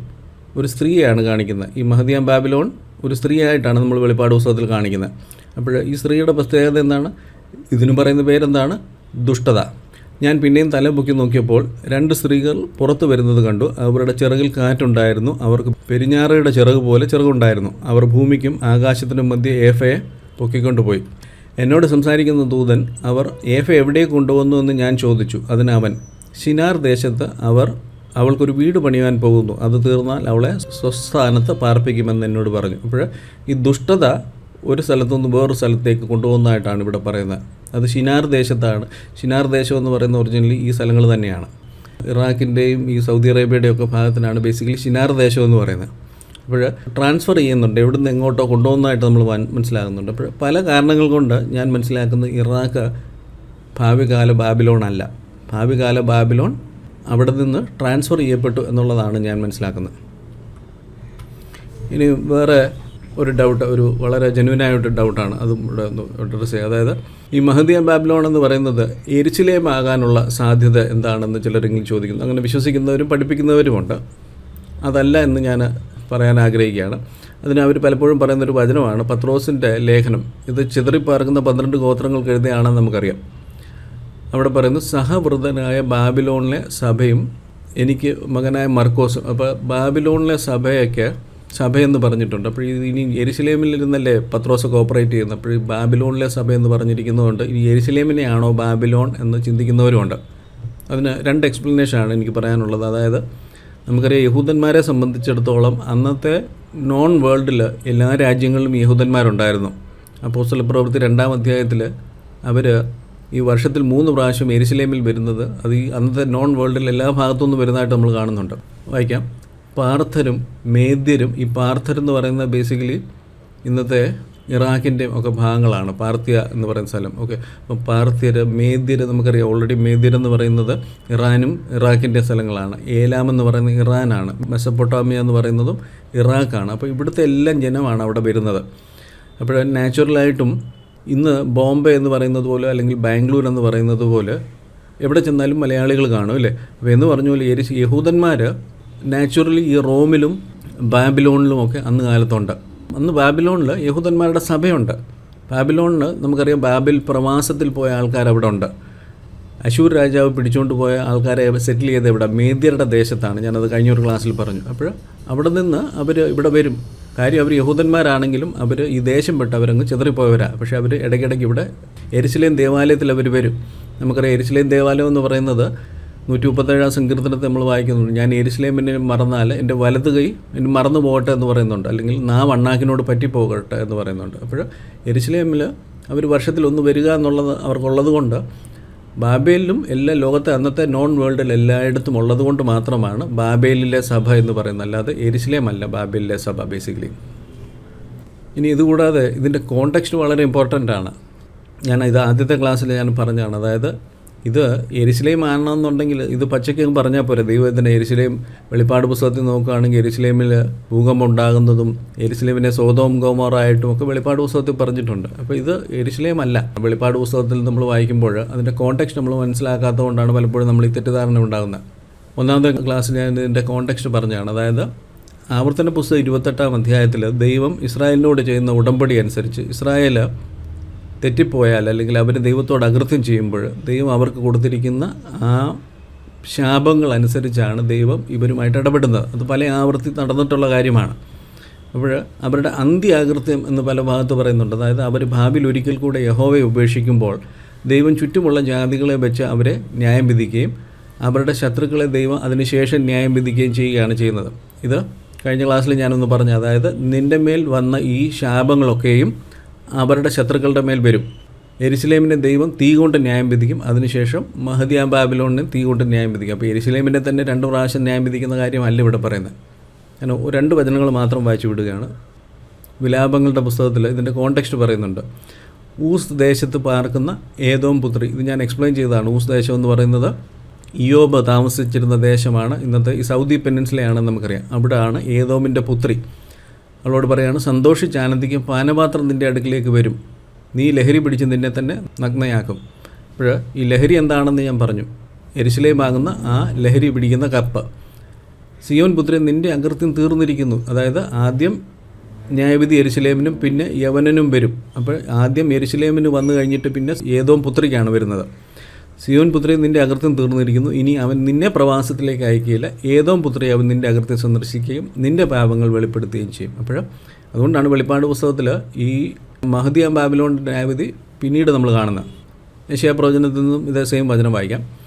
ഒരു സ്ത്രീയാണ് കാണിക്കുന്നത്. ഈ മഹദിയാം ബാബിലോൺ ഒരു സ്ത്രീയായിട്ടാണ് നമ്മൾ വെളിപ്പാട് പുസ്തകത്തിൽ കാണിക്കുന്നത്. അപ്പോൾ ഈ സ്ത്രീയുടെ പ്രത്യേകത എന്താണ്? ഇതിന് പറയുന്ന പേരെന്താണ്? ദുഷ്ടത. ഞാൻ പിന്നെയും തല പൊക്കി നോക്കിയപ്പോൾ രണ്ട് സ്ത്രീകൾ പുറത്തു വരുന്നത് കണ്ടു. അവരുടെ ചിറകിൽ കാറ്റുണ്ടായിരുന്നു. അവർക്ക് പെരിഞ്ഞാറയുടെ ചിറക് പോലെ ചിറകുണ്ടായിരുന്നു. അവർ ഭൂമിക്കും ആകാശത്തിനും മധ്യ ഏഫയെ പൊക്കിക്കൊണ്ടുപോയി. എന്നോട് സംസാരിക്കുന്ന ദൂതൻ അവർ ഏഫ എവിടെ കൊണ്ടുവന്നു എന്ന് ഞാൻ ചോദിച്ചു. അതിനവൻ ഷിനാർ ദേശത്ത് അവർ അവൾക്കൊരു വീട് പണിയാൻ പോകുന്നു. അത് തീർന്നാൽ അവളെ സ്വസ്ഥാനത്ത് പാർപ്പിക്കുമെന്ന് എന്നോട് പറഞ്ഞു. അപ്പോൾ ഈ ദുഷ്ടത ഒരു സ്ഥലത്തുനിന്ന് വേറൊരു സ്ഥലത്തേക്ക് കൊണ്ടുപോകുന്നതായിട്ടാണ് ഇവിടെ പറയുന്നത്. അത് ഷിനാർ ദേശത്താണ്. ഷിനാർ ദേശം എന്ന് പറയുന്ന ഒറിജിനലി ഈ സ്ഥലങ്ങൾ തന്നെയാണ്. ഇറാഖിന്റെയും ഈ സൗദി അറേബ്യയുടെയും ഒക്കെ ഭാഗത്തിനാണ് ബേസിക്കലി ഷിനാർ ദേശം എന്ന് പറയുന്നത്. അപ്പോൾ ട്രാൻസ്ഫർ ചെയ്യുന്നുണ്ട്. എവിടെ നിന്ന് എങ്ങോട്ടോ കൊണ്ടുപോകുന്നതായിട്ട് നമ്മൾ മനസ്സിലാകുന്നുണ്ട്. അപ്പോൾ പല കാരണങ്ങൾ കൊണ്ട് ഞാൻ മനസ്സിലാക്കുന്നത് ഇറാഖ് ഭാവികാല ബാബിലോൺ അല്ല. ഭാവികാല ബാബിലോൺ അവിടെ നിന്ന് ട്രാൻസ്ഫർ ചെയ്യപ്പെട്ടു എന്നുള്ളതാണ് ഞാൻ മനസ്സിലാക്കുന്നത്. ഇനി വേറെ ഒരു ഡൗട്ട് ഒരു വളരെ ജെന്യൂനായൊരു ഡൗട്ടാണ് അതും ഇവിടെ ഒന്ന് അഡ്രസ്സ് ചെയ്യുക അതായത് ഈ മഹദിയ ബാബ്ലോൺ എന്ന് പറയുന്നത് എരിച്ചിലേമാകാനുള്ള സാധ്യത എന്താണെന്ന് ചിലരെങ്കിലും ചോദിക്കുന്നു. അങ്ങനെ വിശ്വസിക്കുന്നവരും പഠിപ്പിക്കുന്നവരുമുണ്ട്. അതല്ല എന്ന് ഞാൻ പറയാൻ ആഗ്രഹിക്കുകയാണ്. അതിന് അവർ പലപ്പോഴും പറയുന്നൊരു വചനമാണ് പത്രോസിന്റെ ലേഖനം. ഇത് ചിതറിപ്പാർക്കുന്ന പന്ത്രണ്ട് ഗോത്രങ്ങൾക്ക് എഴുതിയാണെന്ന് നമുക്കറിയാം. അവിടെ പറയുന്നു സഹവൃതനായ ബാബിലോണിലെ സഭയും എനിക്ക് മകനായ മർക്കോസും അപ്പോൾ ബാബിലോണിലെ സഭയൊക്കെ സഭയെന്ന് പറഞ്ഞിട്ടുണ്ട്. അപ്പോൾ ഇനി എരിശിലേമിലിരുന്നല്ലേ പത്രോസൊക്കെ ഓപ്പറേറ്റ് ചെയ്യുന്നത്? അപ്പോൾ ബാബിലോണിലെ സഭയെന്ന് പറഞ്ഞിരിക്കുന്നതുകൊണ്ട് ഈ എരിശിലേമിനെയാണോ ബാബിലോൺ എന്ന് ചിന്തിക്കുന്നവരുമുണ്ട് അതിന് രണ്ട് എക്സ്പ്ലനേഷനാണ് എനിക്ക് പറയാനുള്ളത്. അതായത് നമുക്കറിയാം യഹൂദന്മാരെ സംബന്ധിച്ചിടത്തോളം അന്നത്തെ നോൺ വേൾഡിൽ എല്ലാ രാജ്യങ്ങളിലും യഹൂദന്മാരുണ്ടായിരുന്നു. അപ്പോസ്തല പ്രവൃത്തി രണ്ടാം അധ്യായത്തിൽ അവർ ഈ വർഷത്തിൽ മൂന്ന് പ്രാവശ്യം എരിശിലേമിൽ വരുന്നത്. അത് ഈ അന്നത്തെ നോൺ വേൾഡിൽ എല്ലാ ഭാഗത്തു നിന്നും വരുന്നതായിട്ട് നമ്മൾ കാണുന്നുണ്ട്. വായിക്കാം. പാർത്ഥരും മേദ്യരും ഈ പാർത്ഥർ എന്ന് പറയുന്ന ബേസിക്കലി ഇന്നത്തെ ഇറാഖിന്റെയും ഒക്കെ ഭാഗങ്ങളാണ്. പാർത്തിയ എന്ന് പറയുന്ന സ്ഥലം. ഓക്കെ അപ്പം പാർത്യർ മേദ്യർ നമുക്കറിയാം. ഓൾറെഡി മേദ്യർ എന്ന് പറയുന്നത് ഇറാനും ഇറാഖിന്റെ സ്ഥലങ്ങളാണ്. ഏലാം എന്ന് പറയുന്നത് ഇറാനാണ്. മെസ്സപ്പൊട്ടാമിയ എന്ന് പറയുന്നതും ഇറാഖാണ്. അപ്പോൾ ഇവിടുത്തെ എല്ലാം ജനമാണ് അവിടെ വരുന്നത്. അപ്പോൾ നാച്ചുറലായിട്ടും ഇന്ന് ബോംബെ എന്ന് പറയുന്നത് പോലെ അല്ലെങ്കിൽ ബാംഗ്ലൂർ എന്ന് പറയുന്നത് പോലെ എവിടെ ചെന്നാലും മലയാളികൾ കാണും അല്ലേ? അപ്പോൾ എന്ന് പറഞ്ഞ പോലെ യഹൂദന്മാർ നാച്ചുറലി ഈ റോമിലും ബാബിലോണിലും ഒക്കെ അന്ന് കാലത്തുണ്ട്. അന്ന് ബാബിലോണിൽ യഹൂദന്മാരുടെ സഭയുണ്ട്. ബാബിലോണിൽ നമുക്കറിയാം ബാബിൽ പ്രവാസത്തിൽ പോയ ആൾക്കാർ അവിടെ ഉണ്ട്. അശൂർ രാജാവ് പിടിച്ചുകൊണ്ട് പോയ ആൾക്കാരെ സെറ്റിൽ ചെയ്ത് ഇവിടെ മേദ്യരുടെ ദേശത്താണ്. ഞാനത് കഴിഞ്ഞ ഒരു ക്ലാസ്സിൽ പറഞ്ഞു. അപ്പോൾ അവിടെ നിന്ന് അവർ ഇവിടെ വരും. കാര്യം അവർ യഹൂദന്മാരാണെങ്കിലും അവർ ഈ ദേശം വിട്ട് അവരങ്ങ് ചെതറിപ്പോയവരാണ് പക്ഷേ അവർ ഇടയ്ക്കിടയ്ക്ക് ഇവിടെ എരിശിലേം ദേവാലയത്തിൽ അവർ വരും. നമുക്കറിയാം എരിശിലേം ദേവാലയം എന്ന് പറയുന്നത് നൂറ്റി മുപ്പത്തേഴാം സങ്കീർത്തനത്തെ നമ്മൾ വായിക്കുന്നുണ്ട്. ഞാൻ എരിശ്ലേമിനെ മറന്നാൽ എന്റെ വലത് കൈ എന്നെ മറന്നു പോകട്ടെ എന്ന് പറയുന്നുണ്ട്. അല്ലെങ്കിൽ നാം അണ്ണാക്കിനോട് പറ്റിപ്പോകട്ടെ എന്ന് പറയുന്നുണ്ട്. അപ്പോൾ എരിശ്ലേമിൽ അവർ വർഷത്തിൽ ഒന്ന് വരിക എന്നുള്ളത് അവർക്കുള്ളത് കൊണ്ട് ബാബേലിലും എല്ലാ ലോകത്തെ അന്നത്തെ നോൺ വേൾഡിൽ എല്ലായിടത്തും ഉള്ളത് കൊണ്ട് മാത്രമാണ് ബാബേലിലെ സഭ എന്ന് പറയുന്നത്. അല്ലാതെ എരിശിലേമല്ല ബാബേലിലെ സഭ ബേസിക്കലി ഇനി ഇതുകൂടാതെ ഇതിന്റെ കോണ്ടെക്സ്റ്റ് വളരെ ഇമ്പോർട്ടന്റ് ആണ്. ഞാൻ ഇത് ആദ്യത്തെ ക്ലാസ്സിൽ ഞാൻ പറഞ്ഞതാണ്. അതായത് ഇത് എരിശിലേം ആണെന്നുണ്ടെങ്കിൽ ഇത് പച്ചയ്ക്ക് പറഞ്ഞാൽ പോരെ. ദൈവത്തിന്റെ എരിശിലേം വെളിപ്പാട് പുസ്തകത്തിൽ നോക്കുകയാണെങ്കിൽ എരിശിലേമിൽ ഭൂകമ്പം ഉണ്ടാകുന്നതും എരിശിലേമിനെ സ്വതവും ഗോമാറായിട്ടും ഒക്കെ വെളിപ്പാട് പുസ്തകത്തിൽ പറഞ്ഞിട്ടുണ്ട്. അപ്പോൾ ഇത് എരിശിലേം അല്ല. വെളിപ്പാട് പുസ്തകത്തിൽ നമ്മൾ വായിക്കുമ്പോൾ അതിന്റെ കോണ്ടെക്സ്റ്റ് നമ്മൾ മനസ്സിലാക്കാത്തതുകൊണ്ടാണ് പലപ്പോഴും നമ്മൾ ഈ തെറ്റിദ്ധാരണ ഉണ്ടാകുന്നത്. ഒന്നാമത്തെ ക്ലാസ്സിൽ ഞാൻ ഇതിന്റെ കോണ്ടെക്സ്റ്റ് പറഞ്ഞാണ് അതായത് ആവർത്തന പുസ്തകം ഇരുപത്തെട്ടാം അധ്യായത്തിൽ ദൈവം ഇസ്രായേലിനോട് ചെയ്യുന്ന ഉടമ്പടി അനുസരിച്ച് ഇസ്രായേൽ തെറ്റിപ്പോയാൽ അല്ലെങ്കിൽ അവർ ദൈവത്തോട് അകൃത്യം ചെയ്യുമ്പോൾ ദൈവം അവർക്ക് കൊടുത്തിരിക്കുന്ന ആ ശാപങ്ങൾ അനുസരിച്ചാണ് ദൈവം ഇവരുമായിട്ട് ഇടപെടുന്നത്. അത് പല ആവർത്തി നടന്നിട്ടുള്ള കാര്യമാണ്. അപ്പോൾ അവരുടെ അന്ത്യാകൃത്യം എന്ന് പല ഭാഗത്ത് പറയുന്നുണ്ട്. അതായത് അവർ ഭാവിയിൽ ഒരിക്കൽ കൂടെ യഹോവയെ ഉപേക്ഷിക്കുമ്പോൾ ദൈവം ചുറ്റുമുള്ള ജാതികളെ വെച്ച് അവരെ ന്യായം വിധിക്കുകയും അവരുടെ ശത്രുക്കളെ ദൈവം അതിനുശേഷം ന്യായം വിധിക്കുകയും ചെയ്യുകയാണ് ചെയ്യുന്നത്. ഇത് കഴിഞ്ഞ ക്ലാസ്സിൽ ഞാനൊന്ന് പറഞ്ഞു. അതായത് നിന്റെ മേൽ വന്ന ഈ ശാപങ്ങളൊക്കെയും അവരുടെ ശത്രുക്കളുടെ മേൽ വരും. എരിശിലേമിനെ ദൈവം തീ കൊണ്ട് ന്യായം വിധിക്കും. അതിനുശേഷം മഹദിയാ ബാബിലോണിനെ തീ കൊണ്ട് ന്യായം വിധിക്കും. അപ്പോൾ എരിശിലേമിനെ തന്നെ രണ്ട് പ്രാവശ്യം ന്യായം വിധിക്കുന്ന കാര്യമല്ല ഇവിടെ പറയുന്നത്. ഞാൻ രണ്ട് വചനങ്ങൾ മാത്രം വായിച്ചു വിടുകയാണ്. വിലാപങ്ങളുടെ പുസ്തകത്തിൽ ഇതിന്റെ കോണ്ടെക്സ്റ്റ് പറയുന്നുണ്ട്. ഊസ് ദേശത്ത് പാർക്കുന്ന ഏതോം പുത്രി. ഇത് ഞാൻ എക്സ്പ്ലെയിൻ ചെയ്തതാണ്. ഊസ് ദേശം എന്ന് പറയുന്നത് ഇയോബ് താമസിച്ചിരുന്ന ദേശമാണ്. ഇന്നത്തെ ഈ സൗദി പെനിൻസിലയാണെന്ന് നമുക്കറിയാം. അവിടെയാണ് ഏതോമിന്റെ പുത്രി. അവളോട് പറയാണ് സന്തോഷിച്ച് ആനന്ദിക്കും പാനപാത്രം നിന്റെ അടുക്കിലേക്ക് വരും. നീ ലഹരി പിടിച്ച് നിന്നെ തന്നെ നഗ്നയാക്കും. അപ്പോൾ ഈ ലഹരി എന്താണെന്ന് ഞാൻ പറഞ്ഞു. എരിശിലേമാകുന്ന ആ ലഹരി പിടിക്കുന്ന കപ്പ് സിയോൻ പുത്രൻ നിന്റെ അകൃത്യം തീർന്നിരിക്കുന്നു. അതായത് ആദ്യം ന്യായവിധി എരിശിലേമിനും പിന്നെ യവനനും വരും. അപ്പോൾ ആദ്യം എരിശിലേമിന് വന്നു കഴിഞ്ഞിട്ട് പിന്നെ ഏതോ പുത്രിക്കാണ് വരുന്നത്. സിയോൻ പുത്രി നിന്റെ അകൃത്യം തീർന്നിരിക്കുന്നു. ഇനി അവൻ നിന്നെ പ്രവാസത്തിലേക്ക് അയക്കുകയില്ല. ഏതോ പുത്രി അവൻ നിന്റെ അകൃത്യം സന്ദർശിക്കുകയും നിന്റെ പാപങ്ങൾ വെളിപ്പെടുത്തുകയും ചെയ്യും. അപ്പോൾ അതുകൊണ്ടാണ് വെളിപ്പാട് പുസ്തകത്തിൽ ഈ മഹദിയ ബാബിലോണിന്റെ ന്യായവിധി പിന്നീട് നമ്മൾ കാണുന്നത്. യശയാപ്രവചനത്തിൽ നിന്നും ഇതേ സെയിം വചനം വായിക്കാം.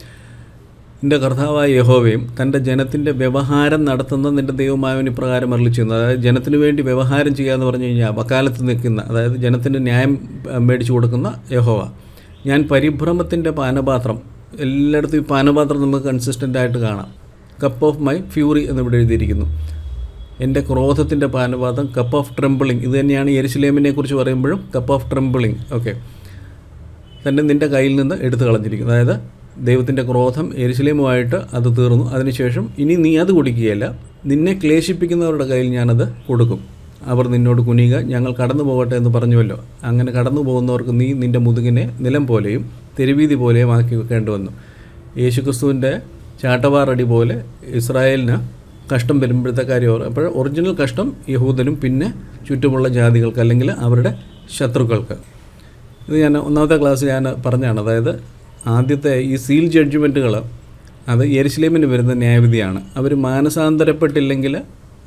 നിന്റെ കർത്താവായ യഹോവയും തന്റെ ജനത്തിന്റെ വ്യവഹാരം നടത്തുന്ന നിന്റെ ദൈവമായവൻ ഇപ്രകാരം അരളി ചെയ്യുന്നത് അതായത് ജനത്തിനു വേണ്ടി വ്യവഹാരം ചെയ്യുക എന്ന് പറഞ്ഞു കഴിഞ്ഞാൽ വക്കാലത്ത് നിൽക്കുന്ന അതായത് ജനത്തിന്റെ ന്യായം മേടിച്ചു കൊടുക്കുന്ന യഹോവ. ഞാൻ പരിഭ്രമത്തിന്റെ പാനപാത്രം. എല്ലായിടത്തും ഈ പാനപാത്രം നമുക്ക് കൺസിസ്റ്റന്റ് ആയിട്ട് കാണാം. കപ്പ് ഓഫ് മൈ ഫ്യൂറി എന്നിവിടെ എഴുതിയിരിക്കുന്നു. എന്റെ ക്രോധത്തിന്റെ പാനപാത്രം കപ്പ് ഓഫ് ട്രെമ്പിളിങ് ഇത് തന്നെയാണ് യെരുസലേമിനെ കുറിച്ച് പറയുമ്പോഴും കപ്പ് ഓഫ് ട്രെമ്പിളിങ് ഓക്കെ തന്നെ നിന്റെ കയ്യിൽ നിന്ന് എടുത്തു കളഞ്ഞിരിക്കുന്നു. അതായത് ദൈവത്തിന്റെ ക്രോധം എരിശിലേമുമായിട്ട് അത് തീർന്നു. അതിനുശേഷം ഇനി നീ അത് കുടിക്കുകയല്ല. നിന്നെ ക്ലേശിപ്പിക്കുന്നവരുടെ കയ്യിൽ ഞാനത് കൊടുക്കും. അവർ നിന്നോട് കുനിയുക ഞങ്ങൾ കടന്നു പോകട്ടെ എന്ന് പറഞ്ഞുവല്ലോ. അങ്ങനെ കടന്നു പോകുന്നവർക്ക് നീ നിന്റെ മുതുകിനെ നിലം പോലെയും തെരുവീതി പോലെയും ആക്കി വെക്കേണ്ടി വന്നു. യേശുക്രിസ്തുവിന്റെ ചാട്ടവാറടി പോലെ ഇസ്രായേലിന് കഷ്ടം വരുമ്പോഴത്തെ കാര്യം ഓർ- അപ്പോൾ ഒറിജിനൽ കഷ്ടം യഹൂദനും പിന്നെ ചുറ്റുമുള്ള ജാതികൾക്ക് അല്ലെങ്കിൽ അവരുടെ ശത്രുക്കൾക്ക്. ഇത് ഞാൻ ഒന്നാമത്തെ ക്ലാസ് ഞാൻ പറഞ്ഞാണ് അതായത് ആദ്യത്തെ ഈ സീൽ ജഡ്ജ്മെന്റുകൾ അത് യെരുസലേമിന് വരുന്ന ന്യായവിധിയാണ്. അവർ മാനസാന്തരപ്പെട്ടില്ലെങ്കിൽ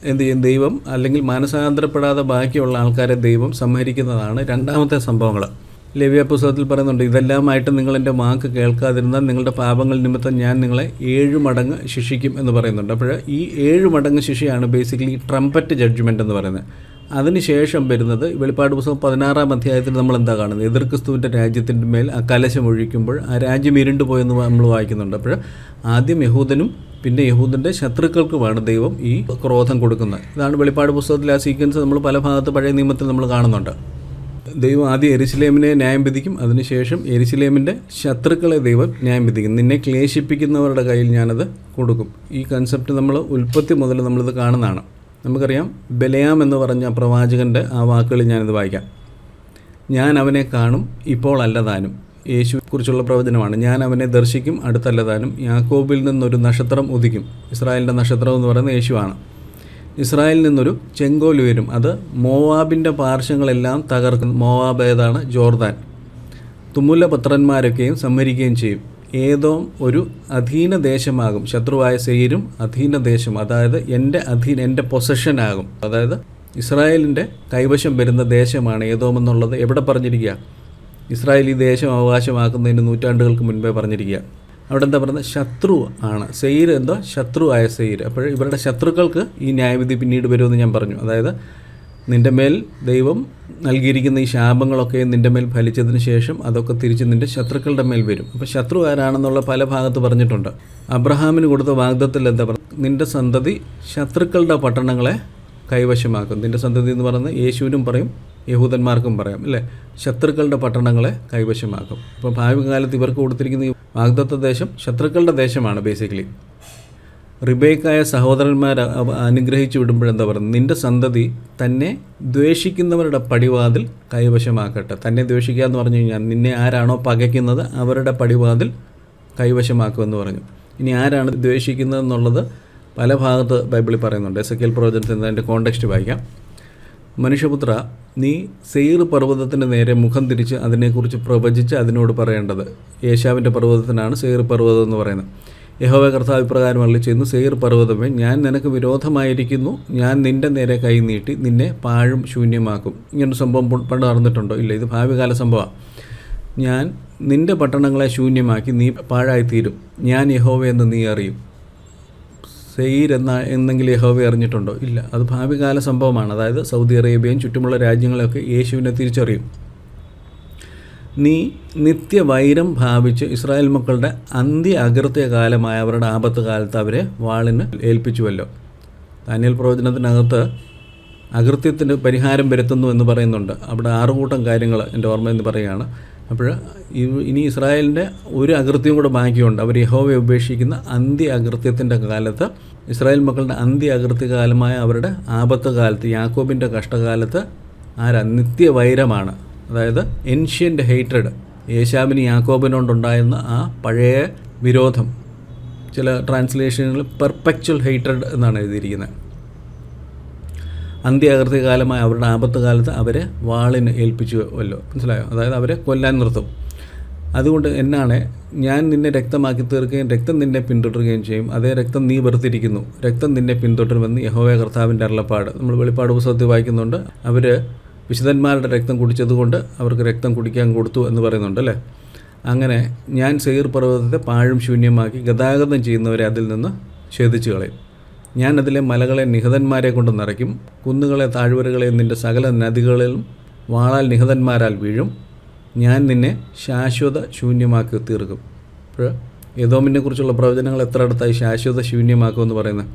എന്ത് ചെയ്യും? ദൈവം അല്ലെങ്കിൽ മാനസാന്തരപ്പെടാതെ ബാക്കിയുള്ള ആൾക്കാരെ ദൈവം സംഹരിക്കുന്നതാണ് രണ്ടാമത്തെ സംഭവങ്ങൾ. ലവ്യ പുസ്തകത്തിൽ പറയുന്നുണ്ട് ഇതെല്ലാമായിട്ട് നിങ്ങൾ എന്റെ വാക്ക് കേൾക്കാതിരുന്നാൽ നിങ്ങളുടെ പാപങ്ങൾ നിമിത്തം ഞാൻ നിങ്ങളെ ഏഴ് മടങ്ങ് ശിക്ഷിക്കും എന്ന് പറയുന്നുണ്ട്. അപ്പോൾ ഈ ഏഴ് മടങ്ങ് ശിക്ഷയാണ് ബേസിക്കലി ട്രംപറ്റ് ജഡ്ജ്മെന്റ് എന്ന് പറയുന്നത്. അതിനുശേഷം വരുന്നത് വെളിപ്പാട് പുസ്തകം പതിനാറാം അധ്യായത്തിൽ നമ്മൾ എന്താ കാണുന്നത്? എതിർ ക്രിസ്തുവിന്റെ രാജ്യത്തിന്റെ മേൽ ആ കലശം ഒഴിക്കുമ്പോൾ ആ രാജ്യം ഇരുണ്ടുപോയെന്ന് നമ്മൾ വായിക്കുന്നുണ്ട്. അപ്പോൾ ആദ്യം യഹൂദനും പിന്നെ യഹൂദിന്റെ ശത്രുക്കൾക്കുമാണ് ദൈവം ഈ ക്രോധം കൊടുക്കുന്നത്. ഇതാണ് വെളിപ്പാട് പുസ്തകത്തിൽ ആ സീക്വൻസ് നമ്മൾ പല ഭാഗത്ത് പഴയ നിയമത്തിൽ നമ്മൾ കാണുന്നുണ്ട്. ദൈവം ആദ്യം എരിശിലേമിനെ ന്യായം വിധിക്കും. അതിനുശേഷം എരിശിലേമിന്റെ ശത്രുക്കളെ ദൈവം ന്യായം വിധിക്കും. നിന്നെ ക്ലേശിപ്പിക്കുന്നവരുടെ കയ്യിൽ ഞാനത് കൊടുക്കും. ഈ കൺസെപ്റ്റ് നമ്മൾ ഉൽപ്പത്തി മുതൽ നമ്മളിത് കാണുന്നതാണ്. നമുക്കറിയാം ബലയാം എന്ന് പറഞ്ഞ പ്രവാചകന്റെ ആ വാക്കുകൾ ഞാനിത് വായിക്കാം. ഞാൻ അവനെ കാണും ഇപ്പോൾ അല്ലതാനും യേശുവെക്കുറിച്ചുള്ള പ്രവചനമാണ്. ഞാൻ അവനെ ദർശിക്കും അടുത്തല്ലതാനും. യാക്കോബിൽ നിന്നൊരു നക്ഷത്രം ഉദിക്കും. ഇസ്രായേലിന്റെ നക്ഷത്രം എന്ന് പറയുന്നത് യേശുവാണ്. ഇസ്രായേലിൽ നിന്നൊരു ചെങ്കോൽ ഉയരും അത് മോവാബിന്റെ പാർശ്വങ്ങളെല്ലാം തകർക്കും. മോവാബ് ഏതാണ്? ജോർദാൻ. തുമുല പത്രന്മാരൊക്കെയും സംഹരിക്കുകയും ചെയ്യും. ഏതോ ഒരു അധീന ദേശമാകും ശത്രുവായ സെയിരും അധീന ദേശം അതായത് എന്റെ അധീന എന്റെ പൊസഷനാകും. അതായത് ഇസ്രായേലിന്റെ കൈവശം വരുന്ന ദേശമാണ് ഏതോമെന്നുള്ളത് എവിടെ പറഞ്ഞിരിക്കുക? ഇസ്രായേൽ ഈ ദേശം അവകാശമാക്കുന്നതിന് നൂറ്റാണ്ടുകൾക്ക് മുൻപേ പറഞ്ഞിരിക്കുക. അവിടെ എന്താ പറയുന്നത് ശത്രു ആണ്. സെയിർ എന്തോ? ശത്രു ആയ സെയിർ. അപ്പോൾ ഇവരുടെ ശത്രുക്കൾക്ക് ഈ ന്യായവിധി പിന്നീട് വരുമെന്ന് ഞാൻ പറഞ്ഞു. അതായത് നിന്റെ മേൽ ദൈവം നൽകിയിരിക്കുന്ന ഈ ശാപങ്ങളൊക്കെ നിന്റെ മേൽ ഫലിച്ചതിന് ശേഷം അതൊക്കെ തിരിച്ച് നിന്റെ ശത്രുക്കളുടെ മേൽ വരും. അപ്പോൾ ശത്രു ആരാണെന്നുള്ള പല ഭാഗത്ത് പറഞ്ഞിട്ടുണ്ട്. അബ്രഹാമിന് കൊടുത്ത വാഗ്ദത്തിൽ എന്താ പറയുക നിന്റെ സന്തതി ശത്രുക്കളുടെ പട്ടണങ്ങളെ കൈവശമാക്കും. നിന്റെ സന്തതി എന്ന് പറയുന്നത് യേശുവിനും പറയും യഹൂദന്മാർക്കും പറയാം അല്ലേ? ശത്രുക്കളുടെ പട്ടണങ്ങളെ കൈവശമാക്കും. അപ്പോൾ ഭാവി കാലത്ത് ഇവർക്ക് കൊടുത്തിരിക്കുന്ന ഈ വാഗ്ദത്ത ദേശം ശത്രുക്കളുടെ ദേശമാണ് ബേസിക്കലി റിബേക്കായ സഹോദരന്മാർ അനുഗ്രഹിച്ചു വിടുമ്പോഴെന്താ പറയുന്നത്? നിന്റെ സന്തതി തന്നെ ദ്വേഷിക്കുന്നവരുടെ പടിവാതിൽ കൈവശമാക്കട്ടെ. തന്നെ ദ്വേഷിക്കുക എന്ന് പറഞ്ഞു കഴിഞ്ഞാൽ നിന്നെ ആരാണോ പകയ്ക്കുന്നത് അവരുടെ പടിവാതിൽ കൈവശമാക്കുമെന്ന് പറഞ്ഞു. ഇനി ആരാണ് ദ്വേഷിക്കുന്നതെന്നുള്ളത് പല ഭാഗത്ത് ബൈബിളിൽ പറയുന്നുണ്ട്. എസ് എ കെൽ പ്രവചനത്തിന്റെ കോണ്ടെക്സ്റ്റ് വായിക്കാം. മനുഷ്യപുത്ര നീ സെയ്ർ പർവതത്തിന് നേരെ മുഖം തിരിച്ച് അതിനെക്കുറിച്ച് പ്രവചിച്ച് അതിനോട് പറയേണ്ടത്. ഏഷ്യാവിന്റെ പർവതത്തിനാണ് സെയ്ർ പർവതം എന്ന് പറയുന്നത്. യഹോവ കർത്താവ് ഇപ്രകാരം അള്ളി ചെയ്യുന്നു സെയ്ർ പർവതമേ ഞാൻ നിനക്ക് വിരോധമായിരിക്കുന്നു. ഞാൻ നിന്റെ നേരെ കൈ നീട്ടി നിന്നെ പാഴും ശൂന്യമാക്കും. ഇങ്ങനൊരു സംഭവം പണ്ട് നടന്നിട്ടുണ്ടോ? ഇല്ല ഇത് ഭാവികാല സംഭവമാണ്. ഞാൻ നിന്റെ പട്ടണങ്ങളെ ശൂന്യമാക്കി നീ പാഴായിത്തീരും. ഞാൻ യഹോവയെന്ന് നീ അറിയും. സെയ്ർ എന്ന എന്തെങ്കിലും യഹോവ അറിഞ്ഞിട്ടുണ്ടോ? ഇല്ല. അത് ഭാവികാല സംഭവമാണ്. അതായത് സൗദി അറേബ്യയും ചുറ്റുമുള്ള രാജ്യങ്ങളെയൊക്കെ യേശുവിനെ തിരിച്ചറിയും. നീ നിത്യവൈരം ഭാവിച്ച് ഇസ്രായേൽ മക്കളുടെ അന്ത്യ അകൃത്യ കാലമായ അവരുടെ ആപത്ത് കാലത്ത് അവരെ വാളിന് ഏൽപ്പിച്ചുവല്ലോ. ദാനിയൽ പ്രവചനത്തിനകത്ത് അകൃത്യത്തിന് പരിഹാരം വരുത്തുന്നു എന്ന് പറയുന്നുണ്ട്. അവിടെ ആറുകൂട്ടം കാര്യങ്ങൾ എന്റെ ഓർമ്മയെന്ന് പറയുകയാണ്. അപ്പോൾ ഇനി ഇസ്രായേലിന്റെ ഒരു അകൃത്യം കൂടെ ബാക്കിയുണ്ട്. അവർ യഹോവയെ ഉപേക്ഷിക്കുന്ന അന്ത്യ അകൃത്യത്തിന്റെ കാലത്ത് ഇസ്രായേൽ മക്കളുടെ അന്ത്യ അകൃത്യ കാലമായ അവരുടെ ആപത്ത് കാലത്ത് യാക്കോബിന്റെ കഷ്ടകാലത്ത് ആരാ? നിത്യവൈരമാണ്. അതായത് എൻഷ്യന്റ് ഹെയ്റ്റഡ് യേശാബിന് യാക്കോബിനോണ്ടുണ്ടായിരുന്ന ആ പഴയ വിരോധം. ചില ട്രാൻസ്ലേഷനുകൾ പെർപ്പക്ച്വൽ ഹെയ്റ്റഡ് എന്നാണ് എഴുതിയിരിക്കുന്നത്. അന്ത്യാകൃത്യകാലമായ അവരുടെ ആപത്ത് കാലത്ത് അവരെ വാളിന് ഏൽപ്പിച്ചു വല്ലോ. മനസ്സിലായോ? അതായത് അവരെ കൊല്ലാൻ നിർത്തും. അതുകൊണ്ട് എന്നാണ് ഞാൻ നിന്നെ രക്തമാക്കി തീർക്കുകയും രക്തം നിന്നെ പിന്തുടരുകയും ചെയ്യും. അതേ രക്തം നീ വെറുത്തിരിക്കുന്നു. രക്തം നിന്നെ പിന്തുടരുമെന്ന് യഹോവയ കർത്താവിന്റെ അരുളപ്പാട്. നമ്മൾ വെളിപ്പാട് പുസ്തകത്തിൽ വായിക്കുന്നുണ്ട്. അവർ വിശുദ്ധന്മാരുടെ രക്തം കുടിച്ചതുകൊണ്ട് അവർക്ക് രക്തം കുടിക്കാൻ കൊടുത്തു എന്ന് പറയുന്നുണ്ട് അല്ലേ? അങ്ങനെ ഞാൻ സെയർ പർവതത്തെ പാഴും ശൂന്യമാക്കി ഗതാഗതം ചെയ്യുന്നവരെ അതിൽ നിന്ന് ഛേദിച്ചു കളയും ഞാൻ അതിലെ മലകളെ നിഹതന്മാരെ കൊണ്ട് നിറയ്ക്കും. കുന്നുകളെ താഴ്വരകളെ നിന്റെ സകല നദികളിലും വാളാൽ നിഹതന്മാരാൽ വീഴും. ഞാൻ നിന്നെ ശാശ്വത ശൂന്യമാക്കി തീർക്കും. ഇപ്പോൾ യദോമിനെ കുറിച്ചുള്ള പ്രവചനങ്ങൾ എത്ര അടുത്തായി ശാശ്വത ശൂന്യമാക്കുമെന്ന് പറയുന്നത്?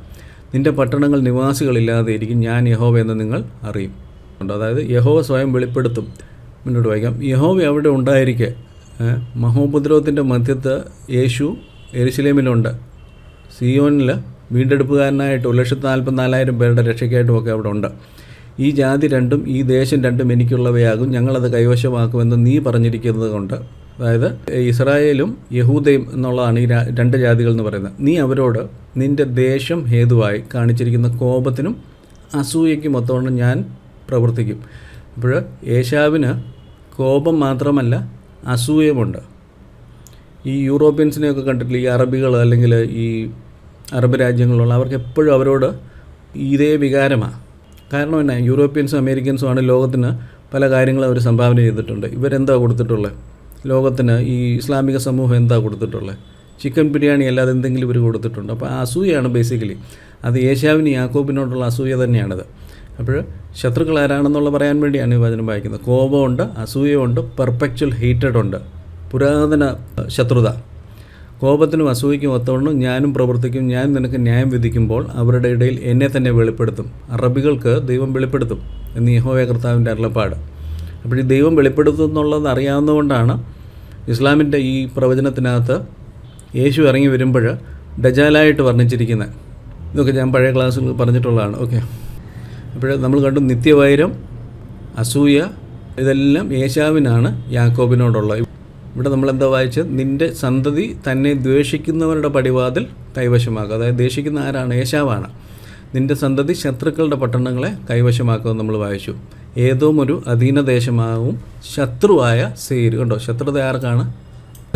നിന്റെ പട്ടണങ്ങൾ നിവാസികളില്ലാതെ ഇരിക്കും. ഞാൻ യഹോവ എന്ന് നിങ്ങൾ അറിയും. അതായത് യഹോവ സ്വയം വെളിപ്പെടുത്തും. മുന്നോട്ട് വായിക്കാം. യഹോവ അവിടെ ഉണ്ടായിരിക്കെ. മഹോപദ്രവത്തിന്റെ മധ്യത്ത് യേശു എരുസലേമിലുണ്ട് സിയോനിൽ വീണ്ടെടുപ്പുകാരനായിട്ട് ഒരു ലക്ഷത്തി നാൽപ്പത്തിനാലായിരം പേരുടെ രക്ഷയ്ക്കായിട്ടും ഒക്കെ അവിടെ ഉണ്ട്. ഈ ജാതി രണ്ടും ഈ ദേശം രണ്ടും എനിക്കുള്ളവയാകും. ഞങ്ങളത് കൈവശമാക്കുമെന്ന് നീ പറഞ്ഞിരിക്കുന്നത് കൊണ്ട്. അതായത് ഇസ്രായേലും യഹൂദയും എന്നുള്ളതാണ് ഈ രണ്ട് ജാതികൾ എന്ന് പറയുന്നത്. നീ അവരോട് നിന്റെ ദേശം ഹേതുവായി കാണിച്ചിരിക്കുന്ന കോപത്തിനും അസൂയയ്ക്കും ഒത്തവണ്ണം ഞാൻ പ്രവർത്തിക്കും. അപ്പോൾ ഏഷ്യാവിന് കോപം മാത്രമല്ല അസൂയമുണ്ട് ഈ യൂറോപ്യൻസിനെയൊക്കെ കണ്ടിട്ടില്ല? ഈ അറബികൾ അല്ലെങ്കിൽ ഈ അറബ് രാജ്യങ്ങളിലുള്ള അവർക്ക് എപ്പോഴും അവരോട് ഇതേ വികാരമാണ്. കാരണം എന്നാ യൂറോപ്യൻസും അമേരിക്കൻസും ആണ് ലോകത്തിന് പല കാര്യങ്ങളും അവർ സംഭാവന ചെയ്തിട്ടുണ്ട്. ഇവരെന്താ കൊടുത്തിട്ടുള്ളത് ലോകത്തിന് ഈ ഇസ്ലാമിക സമൂഹം എന്താ കൊടുത്തിട്ടുള്ളത് ചിക്കൻ ബിരിയാണി അല്ലാതെ എന്തെങ്കിലും ഇവർ കൊടുത്തിട്ടുണ്ട്. അപ്പോൾ അസൂയാണ് ബേസിക്കലി അത് ഏഷ്യാവിന് യാക്കോബിനോടുള്ള അസൂയ തന്നെയാണത്. അപ്പോൾ ശത്രുക്കൾ ആരാണെന്നുള്ള പറയാൻ വേണ്ടിയാണ് ഈ വചനം വായിക്കുന്നത്. കോപമുണ്ട് അസൂയമുണ്ട് പെർഫെക്ച്വൽ ഹീറ്റഡ് ഉണ്ട്. പുരാതന ശത്രുത. കോപത്തിനും അസൂയയ്ക്കും ഒത്തവണ്ണം ഞാനും പ്രവർത്തിക്കും ഞാൻ നിനക്ക് ന്യായം വിധിക്കുമ്പോൾ അവരുടെ ഇടയിൽ എന്നെ തന്നെ വെളിപ്പെടുത്തും. അറബികൾക്ക് ദൈവം വെളിപ്പെടുത്തും എന്ന് യഹോവയ കർത്താവിന്റെ അരുളപ്പാട്. അപ്പോൾ ഈ ദൈവം വെളിപ്പെടുത്തും എന്നുള്ളത് അറിയാവുന്നതുകൊണ്ടാണ് ഇസ്ലാമിന്റെ ഈ പ്രവചനത്തിനകത്ത് യേശു ഇറങ്ങി വരുമ്പോൾ ഡജാലായിട്ട് വർണിച്ചിരിക്കുന്നത്. ഇതൊക്കെ ഞാൻ പഴയ ക്ലാസ്സിൽ പറഞ്ഞിട്ടുള്ളതാണ്. ഓക്കെ. അപ്പോൾ നമ്മൾ കണ്ടു നിത്യവൈരം അസൂയ ഇതെല്ലാം യേശാവിനാണ് യാക്കോബിനോടുള്ളത്. ഇവിടെ നമ്മൾ എന്താ വായിച്ചത് നിന്റെ സന്തതി തന്നെ ദ്വേഷിക്കുന്നവരുടെ പടിവാതിൽ കൈവശമാക്കുക. അതായത് ദ്വേഷിക്കുന്ന ആരാണ്? ഏശാവാണ്. നിന്റെ സന്തതി ശത്രുക്കളുടെ പട്ടണങ്ങളെ കൈവശമാക്കുമെന്ന് നമ്മൾ വായിച്ചു. ഏതോ ഒരു അധീനദേശമാവും ശത്രുവായ സെയ്ർ കണ്ടോ? ശത്രുത ആർക്കാണ്?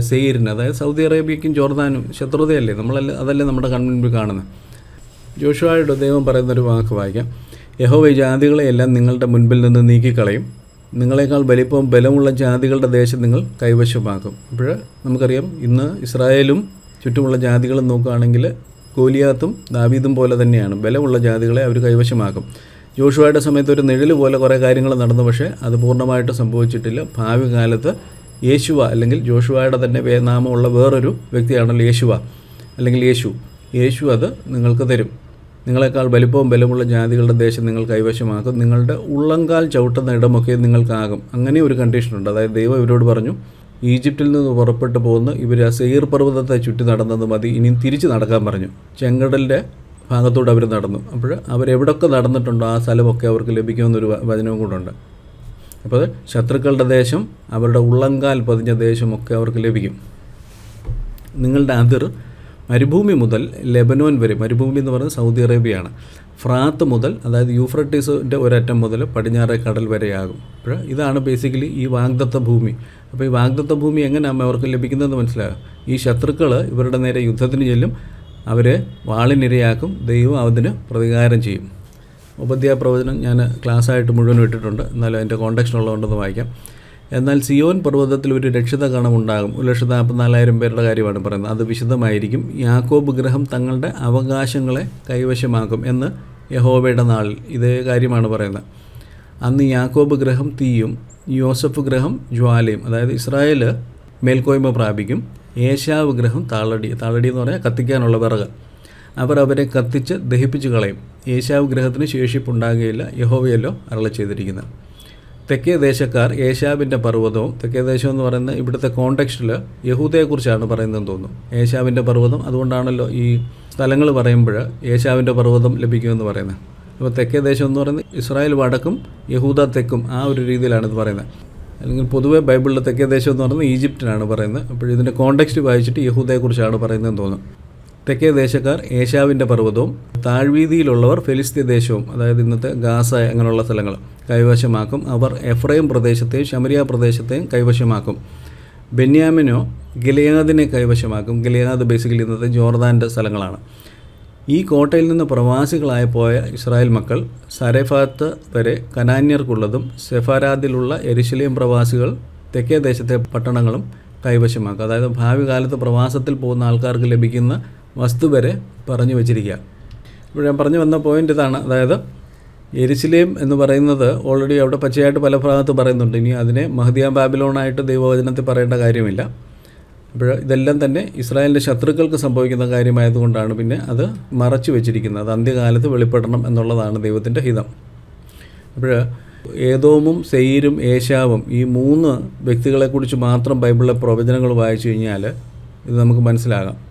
സെയ്റിന് അതായത് സൗദി അറേബ്യയ്ക്കും ജോർദാനും ശത്രുതയല്ലേ? നമ്മളല്ല അതല്ലേ നമ്മുടെ കൺമുൻപിൽ കാണുന്നത് ജോഷുവായുടെ ദൈവം പറയുന്നൊരു വാക്ക് വായിക്കാം. യഹോവ ജാതികളെയെല്ലാം നിങ്ങളുടെ മുൻപിൽ നിന്ന് നീക്കിക്കളയും. നിങ്ങളെക്കാൾ വലിപ്പം ബലമുള്ള ജാതികളുടെ ദേശം നിങ്ങൾ കൈവശമാക്കും. അപ്പോൾ നമുക്കറിയാം ഇന്ന് ഇസ്രായേലും ചുറ്റുമുള്ള ജാതികളും നോക്കുകയാണെങ്കിൽ കോലിയാത്തും ദാവീദും പോലെ തന്നെയാണ്. ബലമുള്ള ജാതികളെ അവർ കൈവശമാക്കും. ജോഷുവയുടെ സമയത്ത് ഒരു നിഴൽ പോലെ കുറേ കാര്യങ്ങൾ നടന്നു പക്ഷേ അത് പൂർണമായിട്ട് സംഭവിച്ചിട്ടില്ല. ഭാവി കാലത്ത് യേശുവ അല്ലെങ്കിൽ ജോഷുവയുടെ തന്നെ നാമമുള്ള വേറൊരു വ്യക്തിയാണല്ലോ യേശുവ. അല്ലെങ്കിൽ യേശു. യേശു അത് നിങ്ങൾക്ക് തരും. നിങ്ങളെക്കാൾ വലിപ്പവും ബലമുള്ള ജാതികളുടെ ദേശം നിങ്ങൾ കൈവശമാക്കും. നിങ്ങളുടെ ഉള്ളങ്കാൽ ചവിട്ടുന്ന ഇടമൊക്കെ നിങ്ങൾക്കാകും. അങ്ങനെ ഒരു കണ്ടീഷനുണ്ട് അതായത് ദൈവം ഇവരോട് പറഞ്ഞു ഈജിപ്തിൽ നിന്ന് പുറപ്പെട്ടു പോകുന്ന ഇവർ ആ സെയർ പർവതത്തെ ചുറ്റി നടന്നത് മതി. ഇനിയും തിരിച്ച് നടക്കാൻ പറഞ്ഞു. ചെങ്കടലിന്റെ ഭാഗത്തൂടെ അവർ നടന്നു. അപ്പോൾ അവരെവിടൊക്കെ നടന്നിട്ടുണ്ടോ ആ സ്ഥലമൊക്കെ അവർക്ക് ലഭിക്കുമെന്നൊരു വചനവും കൂടെ ഉണ്ട്. അപ്പോൾ ശത്രുക്കളുടെ ദേശം അവരുടെ ഉള്ളങ്കാൽ പതിഞ്ഞ ദേശമൊക്കെ അവർക്ക് ലഭിക്കും. നിങ്ങളുടെ അതിർ മരുഭൂമി മുതൽ ലെബനോൻ വരെ മരുഭൂമി എന്ന് പറയുന്നത് സൗദി അറേബ്യയാണ്. ഫ്രാത്ത് മുതൽ അതായത് യൂഫ്രട്ടീസിന്റെ ഒരറ്റം മുതൽ പടിഞ്ഞാറേ കടൽ വരെയാകും. അപ്പോൾ ഇതാണ് ബേസിക്കലി ഈ വാഗ്ദത്ത ഭൂമി. അപ്പോൾ ഈ വാഗ്ദത്ത ഭൂമി എങ്ങനെയാണ് അവർക്ക് ലഭിക്കുന്നതെന്ന് മനസ്സിലാകും ഈ ശത്രുക്കൾ ഇവരുടെ നേരെ യുദ്ധത്തിന് ചെല്ലും അവരെ വാളിനിരയാക്കും ദൈവം അതിന് പ്രതികാരം ചെയ്യും. ഉപദ്ധ്യായ പ്രവചനം ഞാൻ ക്ലാസ്സായിട്ട് മുഴുവൻ ഇട്ടിട്ടുണ്ട്. എന്നാലും അതിന്റെ കോണ്ടക്സ്റ്റ് ഉള്ളതുകൊണ്ടൊന്ന് വായിക്കാം. എന്നാൽ സിയോൻ പർവതത്തിൽ ഒരു രക്ഷിത ഗണമുണ്ടാകും ഒരു ലക്ഷത്തി നാൽപ്പത്തിനാലായിരം പേരുടെ കാര്യമാണ് പറയുന്നത്. അത് വിശദമായിരിക്കും. യാക്കോബ് ഗ്രഹം തങ്ങളുടെ അവകാശങ്ങളെ കൈവശമാക്കും എന്ന് യഹോബയുടെ നാളിൽ ഇതേ കാര്യമാണ് പറയുന്നത്. അന്ന് യാക്കോബ് ഗ്രഹം തീയും യോസഫ് ഗ്രഹം ജ്വാലയും അതായത് ഇസ്രായേൽ മേൽക്കോയ്മ പ്രാപിക്കും. ഏശാവ് ഗ്രഹം താളടി താളടി എന്ന് പറഞ്ഞാൽ കത്തിക്കാനുള്ള വിറക്. അവർ അവരെ കത്തിച്ച് ദഹിപ്പിച്ച് കളയും. ഏശാവ് ഗ്രഹത്തിന് ശേഷിപ്പുണ്ടാകുകയില്ല. യഹോവയല്ലോ അരള ചെയ്തിരിക്കുന്നത്. തെക്കേ ദേശക്കാർ ഏഷ്യാവിന്റെ പർവതവും തെക്കേ ദേശം എന്ന് പറയുന്ന ഇവിടുത്തെ കോണ്ടെക്സ്റ്റിൽ യഹൂദയെക്കുറിച്ചാണ് പറയുന്നതെന്ന് തോന്നുന്നു. ഏഷ്യാവിന്റെ പർവതം അതുകൊണ്ടാണല്ലോ ഈ സ്ഥലങ്ങൾ പറയുമ്പോൾ ഏശാവിന്റെ പർവതം ലഭിക്കുമെന്ന് പറയുന്നത്. അപ്പോൾ തെക്കേ ദേശം എന്ന് പറയുന്നത് ഇസ്രായേൽ വടക്കും യഹൂദ തെക്കും ആ ഒരു രീതിയിലാണ് ഇത് പറയുന്നത്. അല്ലെങ്കിൽ പൊതുവേ ബൈബിളിലെ തെക്കേ ദേശം എന്ന് പറയുന്നത് ഈജിപ്റ്റിനാണ് പറയുന്നത്. അപ്പോൾ ഇതിന്റെ കോണ്ടെക്സ്റ്റ് വായിച്ചിട്ട് യഹൂദയെക്കുറിച്ചാണ് പറയുന്നതെന്ന് തോന്നുന്നു. തെക്കേ ദേശക്കാർ ഏഷ്യാവിന്റെ പർവതവും താഴ്വീതിയിലുള്ളവർ ഫെലിസ്തീൻ ദേശവും അതായത് ഇന്നത്തെ ഗാസ അങ്ങനെയുള്ള സ്ഥലങ്ങൾ കൈവശമാക്കും. അവർ എഫ്രൈം പ്രദേശത്തെയും ശമരിയ പ്രദേശത്തെയും കൈവശമാക്കും. ബെന്യാമിനോ ഗിലിയാദിനെ കൈവശമാക്കും. ഗിലിയാദ് ബേസിക്കലി ഇന്നത്തെ ജോർദാന്റെ സ്ഥലങ്ങളാണ്. ഈ കോട്ടയിൽ നിന്ന് പ്രവാസികളായി പോയ ഇസ്രായേൽ മക്കൾ സരഫാത്ത് വരെ കനാന്യർക്കുള്ളതും സെഫാരാദിലുള്ള എരിശിലേം പ്രവാസികൾ തെക്കേ ദേശത്തെ പട്ടണങ്ങളും കൈവശമാക്കും. അതായത് ഭാവി കാലത്ത് പ്രവാസത്തിൽ പോകുന്ന ആൾക്കാർക്ക് ലഭിക്കുന്ന വസ്തു വരെ പറഞ്ഞു വച്ചിരിക്കുക. ഇപ്പോൾ ഞാൻ പറഞ്ഞു വന്ന പോയിന്റ് ഇതാണ്. അതായത് എരിശിലേം എന്ന് പറയുന്നത് ഓൾറെഡി അവിടെ പച്ചയായിട്ട് പല ഭാഗത്ത് പറയുന്നുണ്ട്. ഇനി അതിനെ മഹദിയ ബാബിലോണായിട്ട് ദൈവവചനത്തിൽ പറയേണ്ട കാര്യമില്ല. അപ്പോൾ ഇതെല്ലാം തന്നെ ഇസ്രായേലിന്റെ ശത്രുക്കൾക്ക് സംഭവിക്കുന്ന കാര്യമായതുകൊണ്ടാണ് പിന്നെ അത് മറച്ചു വെച്ചിരിക്കുന്നത്. അത് അന്ത്യകാലത്ത് വെളിപ്പെടണം എന്നുള്ളതാണ് ദൈവത്തിന്റെ ഹിതം. അപ്പോൾ ഏതോമും സെയിരും ഏശാവും ഈ മൂന്ന് വ്യക്തികളെക്കുറിച്ച് മാത്രം ബൈബിളിലെ പ്രവചനങ്ങൾ വായിച്ചു കഴിഞ്ഞാൽ ഇത് നമുക്ക് മനസ്സിലാകാം.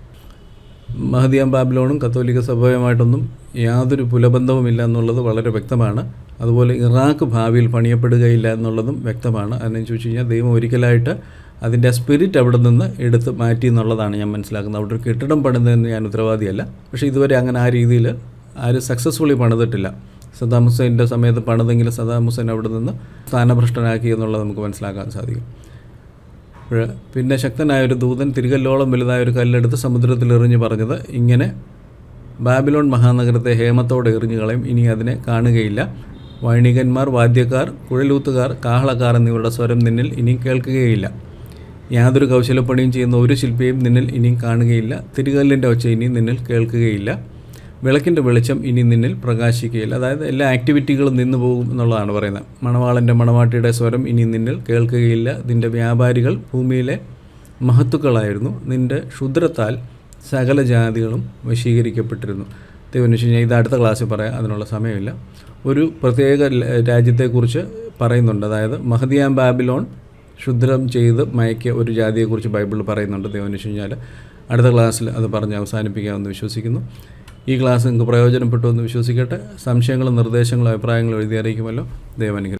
മഹദിയാം ബാബിലോണും കത്തോലിക്ക സഭയുമായിട്ടൊന്നും യാതൊരു പുലബന്ധവുമില്ല എന്നുള്ളത് വളരെ വ്യക്തമാണ്. അതുപോലെ ഇറാഖ് ഭാവിയിൽ പണിയപ്പെടുകയില്ല എന്നുള്ളതും വ്യക്തമാണ്. അതിനെ ചോദിച്ചു കഴിഞ്ഞാൽ ദൈവം ഒരിക്കലായിട്ട് അതിന്റെ സ്പിരിറ്റ് അവിടെ നിന്ന് എടുത്ത് മാറ്റി എന്നുള്ളതാണ് ഞാൻ മനസ്സിലാക്കുന്നത്. അവിടെ ഒരു കെട്ടിടം പണിതെന്ന് ഞാൻ ഉത്തരവാദിയല്ല. പക്ഷേ ഇതുവരെ അങ്ങനെ ആ രീതിയിൽ ആരും സക്സസ്ഫുള്ളി പണിതിട്ടില്ല. സദ്ദാം ഹുസൈന്റെ സമയത്ത് പണിതെങ്കിലും സദ്ദാം ഹുസൈൻ അവിടെ നിന്ന് സ്ഥാനഭ്രഷ്ടനാക്കി എന്നുള്ളത് നമുക്ക് മനസ്സിലാക്കാൻ സാധിക്കും. പിന്നെ ശക്തനായ ഒരു ദൂതൻ തിരികല്ലോളം വലുതായ ഒരു കല്ലെടുത്ത് സമുദ്രത്തിൽ എറിഞ്ഞു പറഞ്ഞത് ഇങ്ങനെ ബാബിലോൺ മഹാനഗരത്തെ ഹേമത്തോടെ എറിഞ്ഞു കളയും. ഇനി അതിനെ കാണുകയില്ല. വൈണികന്മാർ വാദ്യക്കാർ കുഴലൂത്തുകാർ കാഹളക്കാർ എന്നിവരുടെ സ്വരം നിന്നിൽ ഇനി കേൾക്കുകയില്ല. യാതൊരു കൗശലപ്പണിയും ചെയ്യുന്ന ഒരു ശില്പിയും നിന്നിൽ ഇനിയും കാണുകയില്ല. തിരികല്ലിന്റെ ഒച്ച ഇനി നിന്നിൽ കേൾക്കുകയില്ല. വിളക്കിന്റെ വെളിച്ചം ഇനി നിന്നിൽ പ്രകാശിക്കുകയില്ല. അതായത് എല്ലാ ആക്ടിവിറ്റികളും നിന്നു പോകും എന്നുള്ളതാണ് പറയുന്നത്. മണവാളന്റെ മണവാട്ടിയുടെ സ്വരം ഇനി നിന്നിൽ കേൾക്കുകയില്ല. നിന്റെ വ്യാപാരികൾ ഭൂമിയിലെ മഹത്തുക്കളായിരുന്നു. നിന്റെ ക്ഷുദ്രത്താൽ സകല ജാതികളും വശീകരിക്കപ്പെട്ടിരുന്നു. ദൈവം കഴിഞ്ഞാൽ ഇത് അടുത്ത ക്ലാസ്സിൽ പറയാം. അതിനുള്ള സമയമില്ല. ഒരു പ്രത്യേക രാജ്യത്തെക്കുറിച്ച് പറയുന്നുണ്ട്. അതായത് മഹദിയാം ബാബിലോൺ ക്ഷുദ്രം ചെയ്ത് മയക്കിയ ഒരു ജാതിയെക്കുറിച്ച് ബൈബിളിൽ പറയുന്നുണ്ട് ദൈവം കഴിഞ്ഞാൽ അടുത്ത ക്ലാസ്സിൽ അത് പറഞ്ഞ് അവസാനിപ്പിക്കാമെന്ന് വിശ്വസിക്കുന്നു. ഈ ക്ലാസ് നിങ്ങൾക്ക് പ്രയോജനപ്പെട്ടു എന്ന് വിശ്വസിക്കട്ടെ സംശയങ്ങളും നിർദ്ദേശങ്ങളും അഭിപ്രായങ്ങളും എഴുതി അറിയിക്കുമല്ലോ ദൈവം.